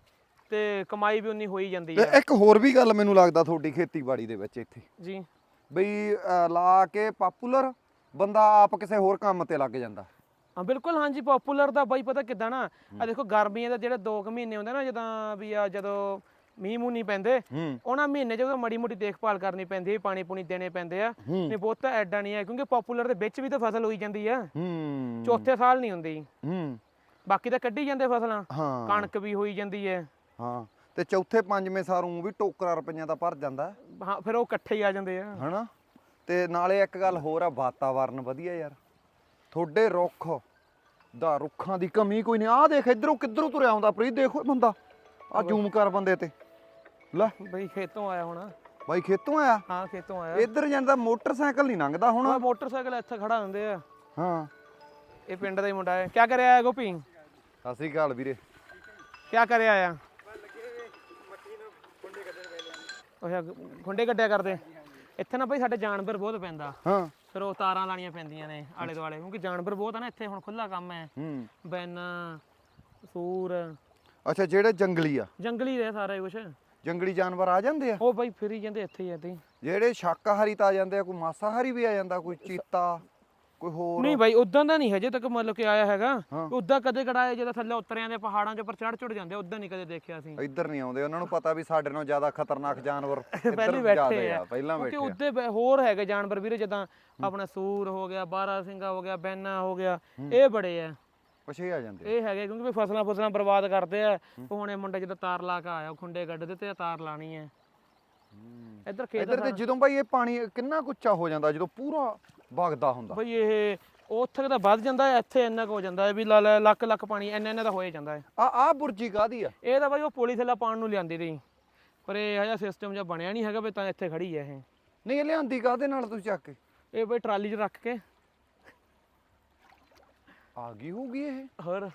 ਤੇ ਕਮਾਈ ਵੀ ਉਨੀ ਹੋਈ ਜਾਂਦੀ ਤੇ ਆ। ਇੱਕ ਹੋਰ ਵੀ ਗੱਲ ਮੈਨੂੰ ਲੱਗਦਾ ਤੁਹਾਡੀ ਖੇਤੀਬਾੜੀ ਦੇ ਵਿੱਚ ਇੱਥੇ। ਜੀ। ਬਈ ਅਹ, ਲਾ ਕੇ ਪਾਪੂਲਰ ਬੰਦਾ ਆਪ ਕਿਸੇ ਹੋਰ ਕੰਮ ਤੇ ਲੱਗ ਜਾਂਦਾ। ਹਾਂ ਬਿਲਕੁਲ ਹਾਂਜੀ ਪਪੂਲਰ ਦਾ ਬਾਈ ਪਤਾ ਕਿਦਾਂ ਨਾ ਆ ਦੇਖੋ ਗਰਮੀਆਂ ਦੇ ਜਿਹੜੇ 2 ਮਹੀਨੇ ਹੁੰਦੇ ਨਾ ਜਦੋਂ ਵੀ ਆ ਜਦੋਂ ਮੀਂਹ ਮੂੰਹ ਨਹੀਂ ਪੈਂਦੇ। ਉਹਨਾਂ ਮਹੀਨੇ ਜਦੋਂ ਮੜੀ ਮੋਟੀ ਦੇਖਭਾਲ ਕਰਨੀ ਪੈਂਦੀ ਹੈ ਪਾਣੀ ਪੂਣੀ ਦੇਣੇ ਪੈਂਦੇ ਆ। ਨਹੀਂ ਬਹੁਤਾ ਐਡਾ ਨਹੀਂ ਹੈ ਕਿਉਂਕਿ ਪਪੂਲਰ ਦੇ ਵਿੱਚ ਵੀ ਤਾਂ ਫਸਲ ਹੋਈ ਜਾਂਦੀ ਆ। ਚੌਥੇ ਸਾਲ ਨਹੀਂ ਹੁੰਦੀ। ਬਾਕੀ ਤਾਂ ਕੱਢੀ ਜਾਂਦੇ ਫਸਲਾਂ। ਕਣਕ ਵੀ ਹੋਈ ਜਾਂਦੀ ਹੈ। ਹਾਂ ਤੇ ਚੌਥੇ ਪੰਜਵੇਂ ਸਾਰੂ ਵੀ ਟੋਕਰਾ ਰੁਪਈਆਂ ਦਾ ਭਰ ਜਾਂਦਾ। ਹਾਂ ਫਿਰ ਉਹ ਇਕੱਠੇ ਹੀ ਆ ਜਾਂਦੇ ਆ। ਹਨਾ? ਤੇ ਨਾਲੇ ਇੱਕ ਗੱਲ ਹੋਰ ਆ ਵਾਤਾਵਰਨ ਵਧੀਆ ਯਾਰ। ਤੁਹਾਡੇ ਰੁੱਖ ਦਾ ਰੁੱਖਾਂ ਦੀ ਕਮੀ ਕੋਈ ਨਹੀਂ। ਆਹ ਦੇਖ ਇਧਰੋਂ ਕਿੱਧਰੋਂ ਤੁਰਿਆ ਆਉਂਦਾ ਪ੍ਰੀਤ ਦੇਖੋ ਬੰਦਾ। ਆ ਜ਼ੂਮ ਕਰ ਬੰਦੇ ਤੇ। ਲੈ। <laughs> ਬਈ ਖੇਤੋਂ ਆਇਆ ਹੋਣਾ। ਬਾਈ ਖੇਤੋਂ ਆਇਆ? ਹਾਂ ਖੇਤੋਂ ਆਇਆ। ਇੱਧਰ ਜਾਂਦਾ ਮੋਟਰਸਾਈਕਲ ਨਹੀਂ ਲੰਘਦਾ ਹੁਣ। ਉਹ ਮੋਟਰਸਾਈਕਲ ਇੱਥੇ ਖੜਾ ਹੁੰਦੇ ਆ। ਹਾਂ। ਇਹ ਪਿੰਡ ਦਾ ਹੀ ਮੁੰਡਾ ਹੈ। ਕੀ ਕਰਿਆ ਆ ਗੋਪੀ? ਸਤਿ ਸ੍ਰੀ ਅਕਾਲ ਵੀਰੇ। ਕੀ ਕਰਿਆ ਆ ਅੱਛਾ ਖੁੰਡੇ ਕੱਢਿਆ ਕਰਦੇ। ਇੱਥੇ ਨਾ ਬਈ ਸਾਡੇ ਜਾਨਵਰ ਬਹੁਤ ਪੈਂਦਾ। ਹਾਂ। ਫਿਰ ਉਹ ਤਾਰਾਂ ਲਾਣੀਆਂ ਪੈਂਦੀਆਂ ਨੇ ਆਲੇ ਦੁਆਲੇ। ਕਿਉਂਕਿ ਜਾਨਵਰ ਬਹੁਤ ਆ ਨਾ ਇੱਥੇ ਹੁਣ ਖੁੱਲਾ ਕੰਮ ਹੈ। ਹੂੰ। ਬੈਨਾ ਸੂਰ। ਅੱਛਾ ਜਿਹੜੇ ਜੰਗਲੀ ਆ। ਜੰਗਲੀ ਦੇ ਸਾਰੇ ਕੁਛ। ਜੰਗਲੀ ਜਾਨਵਰ ਆ ਜਾਂਦੇ ਆ। ਉਹ ਬਈ ਫਿਰੀ ਜਾਂਦੇ ਇੱਥੇ ਹੀ ਹੀ। ਜਿਹੜੇ ਸ਼ਾਕਾਹਾਰੀ ਤਾਂ ਆ ਜਾਂਦੇ ਆ ਕੋਈ ਮਾਸਾਹਾਰੀ ਵੀ ਆ ਜਾਂਦਾ ਕੋਈ ਚੀਤਾ ਕੋਈ ਹੋਰ। ਨਹੀਂ ਬਾਈ ਉਦਾਂ ਦਾ ਨਹੀਂ ਹਜੇ ਤੱਕ ਮਤਲਬ ਕਿ ਆਇਆ ਹੈਗਾ। ਹਾਂ। ਉਦਾਂ ਕਦੇ ਕੜਾਏ ਜਦੋਂ ਥੱਲੇ ਉਤਰਿਆਂ ਦੇ ਪਹਾੜਾਂ 'ਚ ਉੱਪਰ ਚੜ ਚੜ ਜਾਂਦੇ ਉਦਾਂ ਨਹੀਂ ਕਦੇ ਦੇਖਿਆ ਸੀ ਇੱਧਰ ਨਹੀਂ ਆਉਂਦੇ ਉਹਨਾਂ ਨੂੰ ਪਤਾ ਵੀ ਸਾਡੇ ਨਾਲੋਂ ਜ਼ਿਆਦਾ ਖਤਰਨਾਕ ਜਾਨਵਰ <laughs> ਇੱਧਰ ਪਹਿਲੇ ਬੈਠੇ ਆ ਪਹਿਲਾਂ ਬੈਠੇ ਆ। ਉੱਤੇ ਬੈ- ਹੋਰ ਹੈਗੇ ਜਾਨਵਰ ਵੀਰੇ ਜਦਾਂ ਆਪਣਾ ਸੂਰ ਹੋ ਗਿਆ ਬਾਰਾ ਸਿੰਘਾ ਹੋ ਗਿਆ ਬੈਨਾ ਹੋ ਗਿਆ ਇਹ ਬੜੇ ਆ। ਪਿਛੇ ਆ ਜਾਂਦੇ ਇਹ ਹੈਗੇ ਕਿਉਂਕਿ ਵੀ ਫਸਲਾਂ ਫਸਲਾਂ ਬਰਬਾਦ ਕਰਦੇ ਆ। ਉਹ ਹੁਣ ਇਹ ਮੁੰਡੇ ਜਦੋਂ ਤਾਰ ਲਾ ਕੇ ਆਇਆ ਖੁੰਡੇ ਗੱਡ ਤੇ ਤਾਰ ਲਾਣੀ ਹੈ। ਇੱਧਰ ਖੇਤ ਇੱਧਰ ਤੇ ਜਦੋਂ ਬਾਈ ਇਹ ਪਾਣੀ ਕਿੰਨਾ ਕੁ ਉੱਚਾ ਹੋ ਜਾਂਦਾ ਜਦੋਂ ਪੂਰਾ ਵਗਦਾ ਹੁੰਦਾ? ਬਈ ਇਹ ਉੱਥੇ ਤਾਂ ਵੱਧ ਜਾਂਦਾ ਇੱਥੇ ਇੰਨਾ ਕੁ ਹੋ ਜਾਂਦਾ ਹੈ ਵੀ ਲਾ ਲੈ ਲੱਖ ਲੱਖ ਪਾਣੀ ਇੰਨਾ ਇੰਨਾ ਤਾਂ ਹੋਏ ਜਾਂਦਾ ਹੈ। ਆ ਆ ਬੁਰਜੀ ਕਾਦੀ ਆ? ਇਹ ਤਾਂ ਬਈ ਉਹ ਪੁਲਿਸ ਵਾਲਾ ਪਾਣ ਨੂੰ ਲਿਆਂਦੀ ਰਹੀ ਪਰ ਇਹ ਹਜਾ ਸਿਸਟਮ ਜਿਹਾ ਬਣਿਆ ਨਹੀਂ ਹੈਗਾ ਵੀ ਤਾਂ ਇੱਥੇ ਖੜੀ ਹੈ ਇਹ। ਨਹੀਂ ਇਹ ਲਿਆਂਦੀ ਕਾਦੇ ਨਾਲ ਤੁਸੀਂ ਚੱਕ ਕੇ? ਇਹ ਬਈ ਟਰਾਲੀ 'ਚ ਰੱਖ ਕੇ। ਗਈ ਹੋਊਗੀ ਇਹ? ਹੋਰ?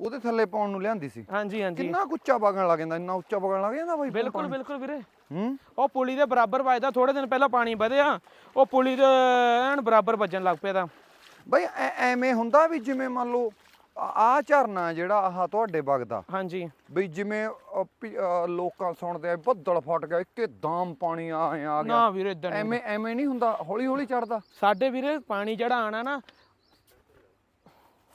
ਉਹਦੇ ਥੱਲੇ ਪਾਉਣ ਨੂੰ ਲਿਆਂਦੀ ਸੀ। ਹਾਂਜੀ ਹਾਂਜੀ। ਕਿੰਨਾ ਕੁ ਉੱਚਾ ਵਗਣ ਲੱਗ ਜਾਂਦਾ ਇੰਨਾ ਉੱਚਾ ਵਗਣ ਲੱਗ ਜਾਂਦਾ ਬਾਈ? ਬਿਲਕੁਲ ਬਿਲਕੁਲ ਵੀਰੇ। ਹੂੰ? ਉਹ ਪੁਲੀ ਦੇ ਬਰਾਬਰ ਵੱਜਦਾ ਥੋੜੇ ਦਿਨ ਪਹਿਲਾਂ ਪਾਣੀ ਵਧਿਆ। ਉਹ ਪੁਲੀ ਦੇ ਐਨ ਬਰਾਬਰ ਵੱਜਣ ਲੱਗ ਪਿਆ ਤਾਂ। ਬਾਈ ਐ- ਐਵੇਂ ਹੁੰਦਾ ਵੀ ਜਿਵੇਂ ਮੰਨ ਲਓ ਆ ਝਰਨਾ ਜਿਹੜਾ ਆਹ ਤੁਹਾਡੇ ਵਗਦਾ। ਹਾਂਜੀ। ਬਈ ਜਿਵੇਂ ਅ, ਪੀ- ਅ, ਲੋਕਾਂ ਸੁਣਦੇ ਆ ਬੱਦਲ ਫਟ ਗਿਆ ਇੱਕੇ ਦਾਮ ਪਾਣੀ ਆ ਆ ਗਿਆ। ਨਾ ਵੀਰੇ ਇਦਾਂ ਨਹੀਂ ਐਵੇਂ ਐਵੇਂ ਨਹੀਂ ਹੁੰਦਾ ਹੌਲੀ ਹੌਲੀ ਚੜਦਾ। ਸਾਡੇ ਵੀਰੇ ਪਾਣੀ ਜਿਹੜਾ ਆਣਾ ਨਾ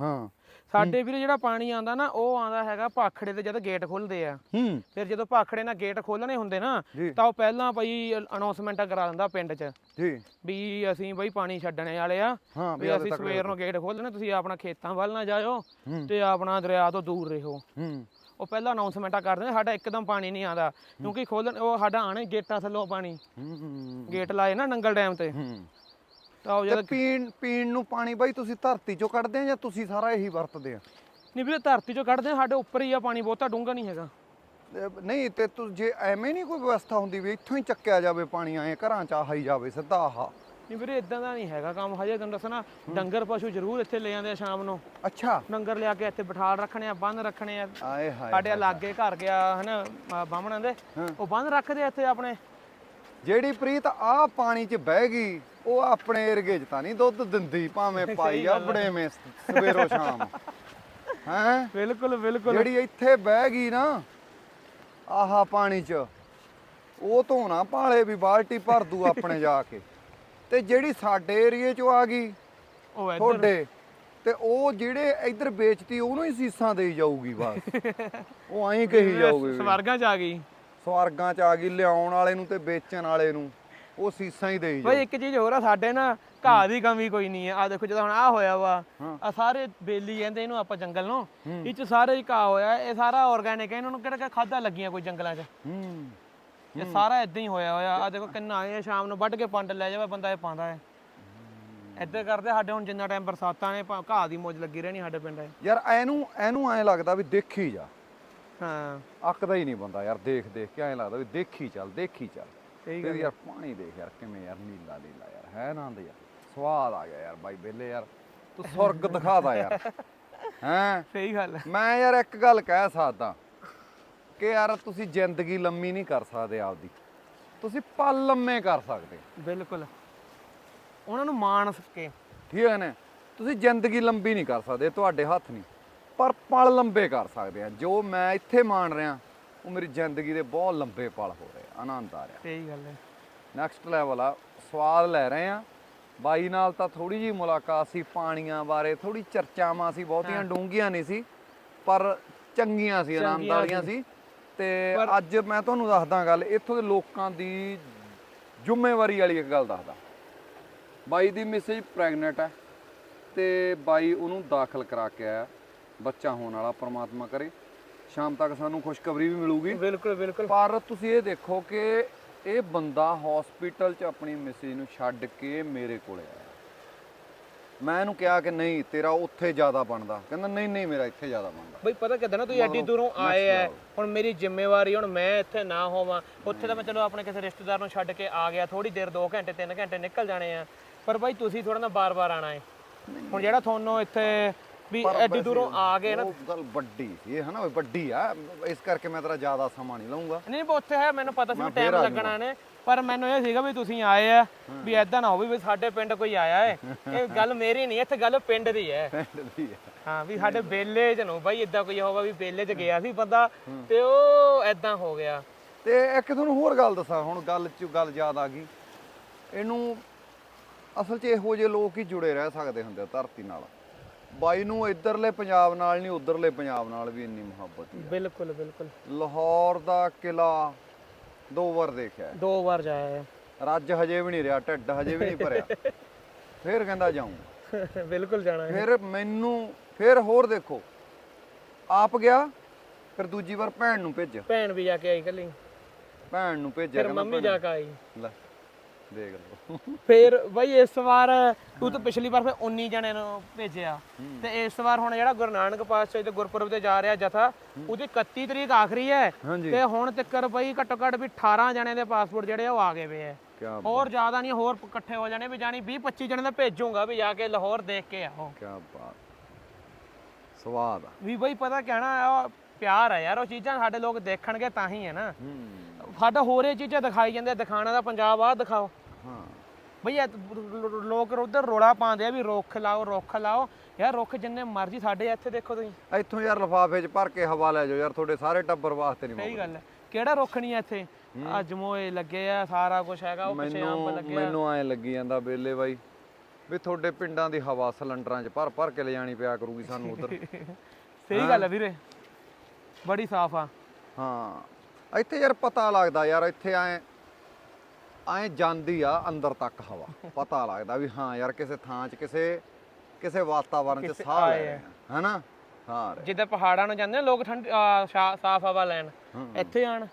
ਹਾਂ। ਸਾਡੇ ਵੀਰੇ ਜਿਹੜਾ ਪਾਣੀ ਆਂਦਾ ਨਾ ਉਹ ਆਂਦਾ ਹੈਗਾ ਭਾਖੜੇ ਤੇ ਜਦ ਗੇਟ ਖੁੱਲਦੇ ਆ। ਹੂੰ। ਫਿਰ ਜਦੋਂ ਭਾਖੜੇ ਨਾਲ ਗੇਟ ਖੋਲਣੇ ਹੁੰਦੇ ਨਾ ਜੀ। ਤਾਂ ਉਹ ਪਹਿਲਾਂ ਬਈ ਅਨਾਉਂਸਮੈਂਟ ਕਰਾ ਦਿੰਦਾ ਪਿੰਡ 'ਚ। ਜੀ। ਵੀ ਅਸੀਂ ਬਈ ਪਾਣੀ ਛੱਡਣੇ ਵਾਲੇ ਆ। ਹਾਂ, ਵੀ ਅਸੀਂ ਤੱਕ ਸਵੇਰ ਨੂੰ ਗੇਟ ਖੋਲਣੇ ਤੁਸੀਂ ਆਪਣਾ ਖੇਤਾਂ ਵੱਲ ਨਾ ਜਾਇਓ। ਤੇ ਆਪਣਾ ਦਰਿਆ ਤੋਂ ਦੂਰ ਰਹੋ। ਹੂੰ। ਉਹ ਪਹਿਲਾਂ ਅਨਾਉਂਸਮੈਂਟਾਂ ਕਰਦੇ ਨੇ ਸਾਡਾ ਇੱਕਦਮ ਪਾਣੀ ਨਹੀਂ ਆਉਂਦਾ। ਕਿਉਂਕਿ ਖੋਲਣ ਉਹ ਸਾਡਾ ਆਣੇ ਗੇਟਾਂ ਥੱਲੋਂ ਪਾਣੀ। ਹੂੰ। ਗੇਟ ਲਾਏ ਨਾ ਨੰਗਲ ਡੈਮ ਤੇ। ਹੂੰ। ਤਾਂ ਉਹ ਤੇ ਜਦ ਪੀਣ ਪੀਣ ਨੂੰ ਪਾਣੀ ਬਾਈ ਤੁਸੀਂ ਧਰਤੀ ਚੋਂ ਕੱਢਦੇ ਆ ਜਾਂ ਤੁਸੀਂ ਸਾਰਾ ਇਹੀ ਵਰਤਦੇ ਆ? ਨਹੀਂ ਵੀਰੇ ਧਰਤੀ ਚੋਂ ਕੱਢਦੇ ਆ ਸਾਡੇ ਉੱਪਰ ਹੀ ਆ ਪਾਣੀ ਬਹੁਤਾ ਡੂੰਘਾ ਨਹੀਂ ਹੈਗਾ। ਨਹੀਂ ਤੇ ਤੂੰ ਜੇ ਐਵੇਂ ਨਹੀਂ ਕੋਈ ਵਿਵਸਥਾ ਹੁੰਦੀ ਵੀ ਇੱਥੋਂ ਹੀ ਚੱਕਿਆ ਜਾਵੇ ਪਾਣੀ ਆਏ ਘਰਾਂ ਚ ਆਹੀ ਜਾਵੇ ਸਿੱਧਾ ਆਹ। ਨਹੀਂ ਵੀਰੇ ਇਦਾਂ ਦਾ ਨਹੀਂ ਹੈਗਾ ਕੰਮ ਹਜੇ ਤੁਹਾਨੂੰ ਦੱਸਣਾ ਡੰਗਰ ਪਸ਼ੂ ਜ਼ਰੂਰ ਇੱਥੇ ਲੈ ਜਾਂਦੇ ਆ ਸ਼ਾਮ ਨੂੰ। ਅੱਛਾ। ਡੰਗਰ ਲਿਆ ਕੇ ਇੱਥੇ ਬਿਠਾਲ ਰੱਖਣੇ ਆ ਬੰਨ ਰੱਖਣੇ ਆ। ਆਏ ਹਾਏ ਸਾਡੇ ਲਾਗੇ ਘਰ ਗਿਆ ਹਨਾ ਬਾਹਮਣਾਂ ਦੇ ਉਹ ਬੰਨ ਰੱਖਦੇ ਆ ਇੱਥੇ ਆਪਣੇ। ਜਿਹੜੀ ਪ੍ਰੀਤ ਆ ਪਾਣੀ 'ਚ ਬਹਿ ਗਈ ਉਹ ਆਪਣੇ ਏਰਗੇ 'ਚ ਤਾਂ ਨਹੀਂ ਦੁੱਧ ਦਿੰਦੀ ਭਾਵੇਂ ਪਾਈ ਆ ਬੜੇਵੇਂ ਸਵੇਰੋ ਸ਼ਾਮ। ਹੈ? ਬਿਲਕੁਲ ਬਿਲਕੁਲ। ਜਿਹੜੀ ਇੱਥੇ ਬਹਿ ਗਈ ਨਾ ਆਹਾ ਪਾਣੀ 'ਚ ਉਹ ਧੋਣਾ ਪਾਲੇ ਵੀ ਬਾਲਟੀ ਭਰ ਦੂ ਆਪਣੇ ਜਾ ਕੇ। ਤੇ ਜਿਹੜੀ ਸਾਡੇ ਏਰੀਏ 'ਚੋਂ ਆ ਗਈ ਉਹ ਇੱਧਰ। ਤੁਹਾਡੇ ਤੇ ਉਹ ਜਿਹੜੇ ਇੱਧਰ ਵੇਚਤੀ ਉਹਨੂੰ ਹੀ ਸੀਸਾਂ ਦੇਈ ਜਾਊਗੀ ਬਸ। ਉਹ ਐਂ ਕਹੀ ਜਾਊਗੀ। ਸਵਰਗਾਂ ਚ ਆ ਗਈ। ਸਵਰਗਾਂ ਚ ਆ ਗਈ ਲਿਆਉਣ ਵਾਲੇ ਨੂੰ ਤੇ ਵੇਚਣ ਵਾਲੇ ਨੂੰ। ਉਹ ਸੀਸਾਂ ਹੀ ਦੇਈ ਬਈ ਜਾਊ ਇੱਕ ਚੀਜ਼ ਹੋਰ ਆ ਸਾਡੇ ਨਾ ਘਾਹ ਦੀ ਕਮੀ ਕੋਈ ਨਹੀਂ ਹੈ ਆ ਦੇਖੋ ਜਦੋਂ ਹੁਣ ਆ ਹੋਇਆ ਵਾ। ਆ ਸਾਰੇ ਬੇਲੀ ਕਹਿੰਦੇ ਇਹਨੂੰ ਆਪਾਂ ਜੰਗਲ ਨੂੰ। ਇਹ ਚ ਸਾਰੇ ਹੀ ਘਾਹ ਹੋਇਆ ਇਹ ਸਾਰਾ ਆਰਗੈਨਿਕ ਹੈ ਇਹਨਾਂ ਨੂੰ ਕਿਹੜਾ ਖਾਦਾ ਲੱਗੀਆਂ ਕੋਈ ਜੰਗਲਾਂ 'ਚ? ਹੂੰ। ਇਹ ਸਾਰਾ ਇਦਾਂ ਹੀ ਹੋਇਆ ਹੋਇਆ। ਆ ਦੇਖੋ ਕਿੰਨਾ ਇਹ ਸ਼ਾਮ ਨੂੰ ਵੱਢ ਕੇ ਪੰਡ ਲੈ ਜਾਵੇ ਬੰਦਾ ਇਹ ਪਾਉਂਦਾ ਹੈ। ਇੱਦਾਂ ਕਰਦੇ ਸਾਡੇ ਹੁਣ ਜਿੰਨਾ ਟਾਈਮ ਬਰਸਾਤਾਂ ਨੇ ਘਾਹ ਦੀ ਮੌਜ ਲੱਗੀ ਰਹਿਣੀ ਸਾਡੇ ਪਿੰਡ। 'ਚ ਯਾਰ ਐਨੂੰ ਐਨੂੰ ਐਂ ਲੱਗਦਾ ਵੀ ਦੇਖੀ ਜਾ। ਹਾਂ। ਅੱਕਦਾ ਹੀ ਨਹੀਂ ਬੰਦਾ ਯਾਰ ਦੇਖ ਦੇਖ ਕੇ ਐਂ ਲੱਗਦਾ ਵੀ ਦੇਖੀ ਚੱਲ ਦੇਖੀ ਚੱਲ। ਸਹੀ ਤੇ ਯਾਰ ਪਾਣੀ ਦੇਖ ਯਾਰ ਕਿਵੇਂ ਯਾਰ ਨੀਲਾ ਨੀਲਾ ਯਾਰ ਹੈ ਆਨੰਦ ਯਾਰ। ਸਵਾਦ ਆ ਗਿਆ ਯਾਰ ਬਾਈ ਬੇਲੇ ਯਾਰ। ਤੂੰ ਸੁਰਗ ਦਿਖਾਦਾ ਯਾਰ। <laughs> ਹੈਂ? ਸਹੀ ਗੱਲ ਮੈਂ ਯਾਰ ਇੱਕ ਗੱਲ ਕਹਿ ਸਕਦਾ ਕਿ ਯਾਰ ਤੁਸੀਂ ਜ਼ਿੰਦਗੀ ਲੰਮੀ ਨਹੀਂ ਕਰ ਸਕਦੇ ਆਪਦੀ। ਤੁਸੀਂ ਪਲ ਲੰਮੇ ਕਰ ਸਕਦੇ। ਬਿਲਕੁਲ। ਉਹਨਾਂ ਨੂੰ ਮਾਣ ਸਕੇ। ਠੀਕ ਹੈ ਨਾ? ਤੁਸੀਂ ਜ਼ਿੰਦਗੀ ਲੰਬੀ ਨਹੀਂ ਕਰ ਸਕਦੇ ਤੁਹਾਡੇ ਹੱਥ ਨਹੀਂ। ਪਰ ਪਲ ਲੰਬੇ ਕਰ ਸਕਦੇ ਆ। ਜੋ ਮੈਂ ਇੱਥੇ ਮਾਣ ਰਿਹਾ ਉਹ ਮੇਰੀ ਜ਼ਿੰਦਗੀ ਦੇ ਬਹੁਤ ਲੰਬੇ ਪਲ ਹੋ ਆਨੰਦ ਆ ਰਿਹਾ। ਸਹੀ ਗੱਲ ਹੈ। ਨੈਕਸਟ ਲੈਵਲ ਆ ਸਵਾਦ ਲੈ ਰਹੇ ਆ ਬਾਈ ਨਾਲ ਤਾਂ ਥੋੜੀ ਜੀ ਮੁਲਾਕਾਤ ਸੀ ਪਾਣੀਆਂ ਬਾਰੇ ਥੋੜੀ ਚਰਚਾਵਾਂ ਸੀ ਬਹੁਤੀਆਂ ਡੂੰਘੀਆਂ ਨਹੀਂ ਸੀ ਪਰ ਚੰਗੀਆਂ ਸੀ ਆਨੰਦ ਚੰਗੀਆਂ ਵਾਲੀਆਂ ਸੀ। ਤੇ ਅੱਜ ਮੈਂ ਤੁਹਾਨੂੰ ਦੱਸਦਾ ਗੱਲ ਇੱਥੋਂ ਦੇ ਲੋਕਾਂ ਦੀ ਜ਼ਿੰਮੇਵਾਰੀ ਵਾਲੀ ਇੱਕ ਗੱਲ ਦੱਸਦਾ। ਬਾਈ ਦੀ ਮਿਸੇਜ ਪ੍ਰੈਗਨੈਂਟ ਹੈ ਤੇ ਬਾਈ ਉਹਨੂੰ ਦਾਖਲ ਕਰਾ ਕੇ ਆਇਆ ਬੱਚਾ ਹੋਣ ਵਾਲਾ ਪ੍ਰਮਾਤਮਾ ਕਰੇ। ਸ਼ਾਮ ਤੱਕ ਸਾਨੂੰ ਖੁਸ਼ਖਬਰੀ ਵੀ ਮਿਲੂਗੀ। ਬਿਲਕੁਲ ਬਿਲਕੁਲ। ਪਰ ਤੁਸੀਂ ਇਹ ਦੇਖੋ ਕਿ ਇਹ ਬੰਦਾ ਹਸਪੀਟਲ 'ਚ ਆਪਣੀ ਮਿਸੇਜ ਨੂੰ ਛੱਡ ਕੇ ਮੇਰੇ ਕੋਲੇ ਆਇਆ। ਮੈਂ ਇਹਨੂੰ ਕਿਹਾ ਕਿ ਨਹੀਂ ਤੇਰਾ ਉੱਥੇ ਜ਼ਿਆਦਾ ਬਣਦਾ। ਕਹਿੰਦਾ ਨਹੀਂ ਨਹੀਂ ਮੇਰਾ ਇੱਥੇ ਜ਼ਿਆਦਾ ਬਣਦਾ। ਬਈ ਪਤਾ ਕਿਦਾਂ ਨਾ ਤੁਸੀਂ ਐਡੀ ਦੂਰੋਂ ਆਏ ਐ ਹੁਣ ਮੇਰੀ ਜ਼ਿੰਮੇਵਾਰੀ ਹੁਣ ਮੈਂ ਇੱਥੇ ਨਾ ਹੋਵਾਂ। ਉੱਥੇ ਤਾਂ ਮੈਂ ਚਲੋ ਆਪਣੇ ਕਿਸੇ ਰਿਸ਼ਤੇਦਾਰ ਨੂੰ ਛੱਡ ਕੇ ਆ ਗਿਆ। ਥੋੜੀ ਦੇਰ 2 ਘੰਟੇ 3 ਘੰਟੇ ਨਿਕਲ ਜਾਣੇ ਆ। ਪਰ ਬਾਈ ਤੁਸੀਂ ਥੋੜਾ ਨਾ ਬਾਰ-ਬਾਰ ਆਣਾ ਹੈ ਹੁਣ ਜਿਹੜਾ ਤੁਹਾਨੂੰ ਇੱਥੇ ਵੀ ਐਡੀ ਦੂਰੋਂ ਆ ਗਏ ਨਾ। ਉਹ ਗੱਲ ਵੱਡੀ ਇਹ ਹਨਾ ਵੀ ਵੱਡੀ ਆ। ਇਸ ਕਰਕੇ ਮੈਂ ਤੇਰਾ ਜ਼ਿਆਦਾ ਸਮਾਂ ਨਹੀਂ ਲਵਾਂਗਾ ਨਹੀਂ ਨਹੀਂ ਉੱਥੇ ਹੈ ਮੈਨੂੰ ਪਤਾ ਸੀ ਮੈਂ ਟਾਈਮ ਫੇਰ ਆ ਲੱਗਣਾ ਨੇ ਪਰ ਮੈਨੂੰ ਇਹ ਸੀਗਾ ਵੀ ਤੁਸੀਂ ਆਏ ਆ ਵੀ ਐਦਾਂ ਨਾ ਹੋਵੇ ਵੀ ਸਾਡੇ ਪਿੰਡ ਕੋਈ ਆਇਆ ਏ। ਇਹ ਗੱਲ ਮੇਰੀ ਨਹੀਂ ਇੱਥੇ ਗੱਲ ਪਿੰਡ ਦੀ ਹੈ। ਹਾਂ ਵੀ ਸਾਡੇ ਬੇਲੇ ਚ ਨੂੰ ਬਾਈ ਇਦਾਂ ਕੋਈ ਹੋਵਾ ਵੀ ਬੇਲੇ ਚ ਗਿਆ ਸੀ ਬੰਦਾ ਤੇ ਉਹ ਐਦਾਂ ਹੋ ਗਿਆ। ਤੇ ਇੱਕ ਤੁਹਾਨੂੰ ਹੋਰ ਗੱਲ ਦੱਸਾਂ ਹੁਣ ਗੱਲ 'ਚ ਗੱਲ ਯਾਦ ਆ ਗਈ। ਇਹਨੂੰ ਅਸਲ 'ਚ ਇਹੋ ਜਿਹੇ ਲੋਕ ਹੀ ਜੁੜੇ ਰਹਿ ਸਕਦੇ ਹੁੰਦੇ ਆ ਧਰਤੀ ਨਾਲ। ਬਾਈ ਨੂੰ ਇੱਧਰਲੇ ਪੰਜਾਬ ਨਾਲ ਨਹੀਂ ਉੱਧਰਲੇ ਪੰਜਾਬ ਨਾਲ ਵੀ ਇੰਨੀ ਮੁਹੱਬਤ ਹੀ ਬਿਲਕੁਲ ਬਿਲਕੁਲ। ਲਾਹੌਰ ਦਾ ਕਿਲਾ ਦੋ ਵਾਰ ਦੇਖਿਆ। ਦੋ ਵਾਰ ਜਾਇਆ ਰੱਜ ਹਜੇ ਵੀ ਨਹੀਂ ਰਿਹਾ ਢਿੱਡ ਹਜੇ ਵੀ ਨਹੀਂ ਭਰਿਆ। <laughs> ਫੇਰ ਕਹਿੰਦਾ ਹੈ <laughs> ਬਿਲਕੁਲ ਜਾਣਾ ਹੈ। ਫਿਰ ਮੈਨੂੰ ਫਿਰ ਹੋਰ ਦੇਖੋ। ਆਪ ਗਿਆ ਫਿਰ ਦੂਜੀ ਵਾਰ ਭੈਣ ਨੂੰ ਭੇਜਿਆ। ਭੈਣ ਵੀ ਜਾ ਕੇ ਆਈ ਕੱਲੀ ਭੈਣ ਨੂੰ ਭੇਜਿਆ ਫਿਰ ਮੰਮੀ ਜਾ ਕੇ ਆਈ। ਲੈ ਦੇਖ ਲਓ। ਫਿਰ ਬਈ ਇਸ ਵਾਰ ਤੂੰ ਤਾਂ ਪਿਛਲੀ ਵਾਰ ਫਿਰ 19 ਜਣੇ ਨੂੰ ਭੇਜਿਆ। ਤੇ ਇਸ ਵਾਰ ਹੁਣ ਜਿਹੜਾ ਗੁਰੂ ਨਾਨਕ ਪਾਤਸ਼ਾਹ ਦੇ ਗੁਰਪੁਰਬ ਤੇ ਜਾ ਰਿਹਾ ਜਥਾ ਉਹਦੀ 31 ਤਰੀਕ ਆਖਰੀ ਹੈ। ਤੇ ਹੁਣ ਤੱਕਰ ਬਈ ਘੱਟੋ ਘੱਟ ਵੀ 18 ਜਣੇ ਦੇ ਪਾਸਪੋਰਟ ਜਿਹੜੇ ਉਹ ਆ ਗਏ ਵੇ ਕਿਆ ਹੋਰ ਜ਼ਿਆਦਾ ਨਹੀਂ ਹੋਰ ਇਕੱਠੇ ਹੋ ਜਾਣੇ ਵੀ ਜਾਣੀ 20 25 ਜਣੇ ਦਾ ਭੇਜੂਗਾ ਵੀ ਜਾ ਕੇ ਲਾਹੌਰ ਦੇਖ ਕੇ ਆਓ। ਕਿਆ ਬਾਤ। ਸਵਾਦ ਆ। ਵੀ ਬਈ ਪਤਾ ਕਹਿਣਾ ਆ ਪਿਆਰ ਆ ਯਾਰ ਉਹ ਚੀਜ਼ਾਂ ਸਾਡੇ ਲੋਕ ਦੇਖਣਗੇ ਤਾਂ ਹੀ ਹੈ ਨਾ। ਸਾਡਾ ਹੋਰ ਇਹ ਚੀਜ਼ਾਂ ਦਿਖਾਈ ਜਾਂਦੇ ਦਿਖਾਣਾ ਦਾ ਪੰਜਾਬ ਆ ਦਿਖਾਓ। ਹਾਂ। ਬਈ ਲੋਕ ਉਧਰ ਰੋਲਾ ਪਾਉਂਦੇ ਆ ਵੀ ਰੁੱਖ ਲਾਓ ਰੁੱਖ ਲਾਓ। ਯਾਰ ਰੁੱਖ ਜਿੰਨੇ ਮਰਜ਼ੀ ਸਾਡੇ ਇੱਥੇ ਦੇਖੋ ਤੁਸੀਂ। ਇੱਥੋਂ ਯਾਰ ਲਫਾਫੇ 'ਚ ਭਰ ਕੇ ਹਵਾ ਲੈ ਜਾਓ ਯਾਰ ਤੁਹਾਡੇ ਸਾਰੇ ਟੱਬਰ ਵਾਸਤੇ ਨਹੀਂ ਸਹੀ ਗੱਲ ਹੈ। ਕਿਹੜਾ ਰੁੱਖ ਨਹੀਂ ਆ ਇੱਥੇ? ਆ ਜਮੋਏ ਲੱਗੇ ਆ ਸਾਰਾ ਕੁਝ ਹੈਗਾ ਉਹ ਪਿੱਛੇ ਮੈਨੂੰ ਲੱਗੇ ਮੈਨੂੰ ਐ ਲੱਗੀ ਜਾਂਦਾ ਬੇਲੇ ਬਾਈ ਵੀ ਤੁਹਾਡੇ ਪਿੰਡਾਂ ਦੀ ਹਵਾ ਸਿਲੰਡਰਾਂ 'ਚ ਭਰ ਭਰ ਕੇ ਲਿਜਾਣੀ ਪਿਆ ਕਰੂਗੀ ਸਾਨੂੰ ਉਧਰ। <laughs> ਸਹੀ ਗੱਲ ਹੈ? ਵੀਰੇ। ਬੜੀ ਸਾਫ਼ ਆ। ਹਾਂ। ਇੱਥੇ ਯਾਰ ਪਤਾ ਲੱਗਦਾ ਯਾਰ ਇੱਥੇ ਐ ਐ ਜਾਂਦੀ ਆ ਅੰਦਰ ਤੱਕ ਹਵਾ। ਪਤਾ ਲੱਗਦਾ ਵੀ ਹਾਂ ਯਾਰ ਕਿਸੇ ਥਾਂ 'ਚ ਕਿਸੇ ਕਿਸੇ ਵਾਤਾਵਰਣ 'ਚ ਸਾਹ ਲੈ ਰਹੇ ਹਨਾ? ਹਾਂ ਜਿੱਦਾਂ ਪਹਾੜਾਂ ਨੂੰ ਜਾਂਦੇ ਨੇ ਲੋਕ ਠੰਡ ਸਾਫ਼ ਹਵਾ ਲੈਣ। ਇੱਥੇ ਆਣ।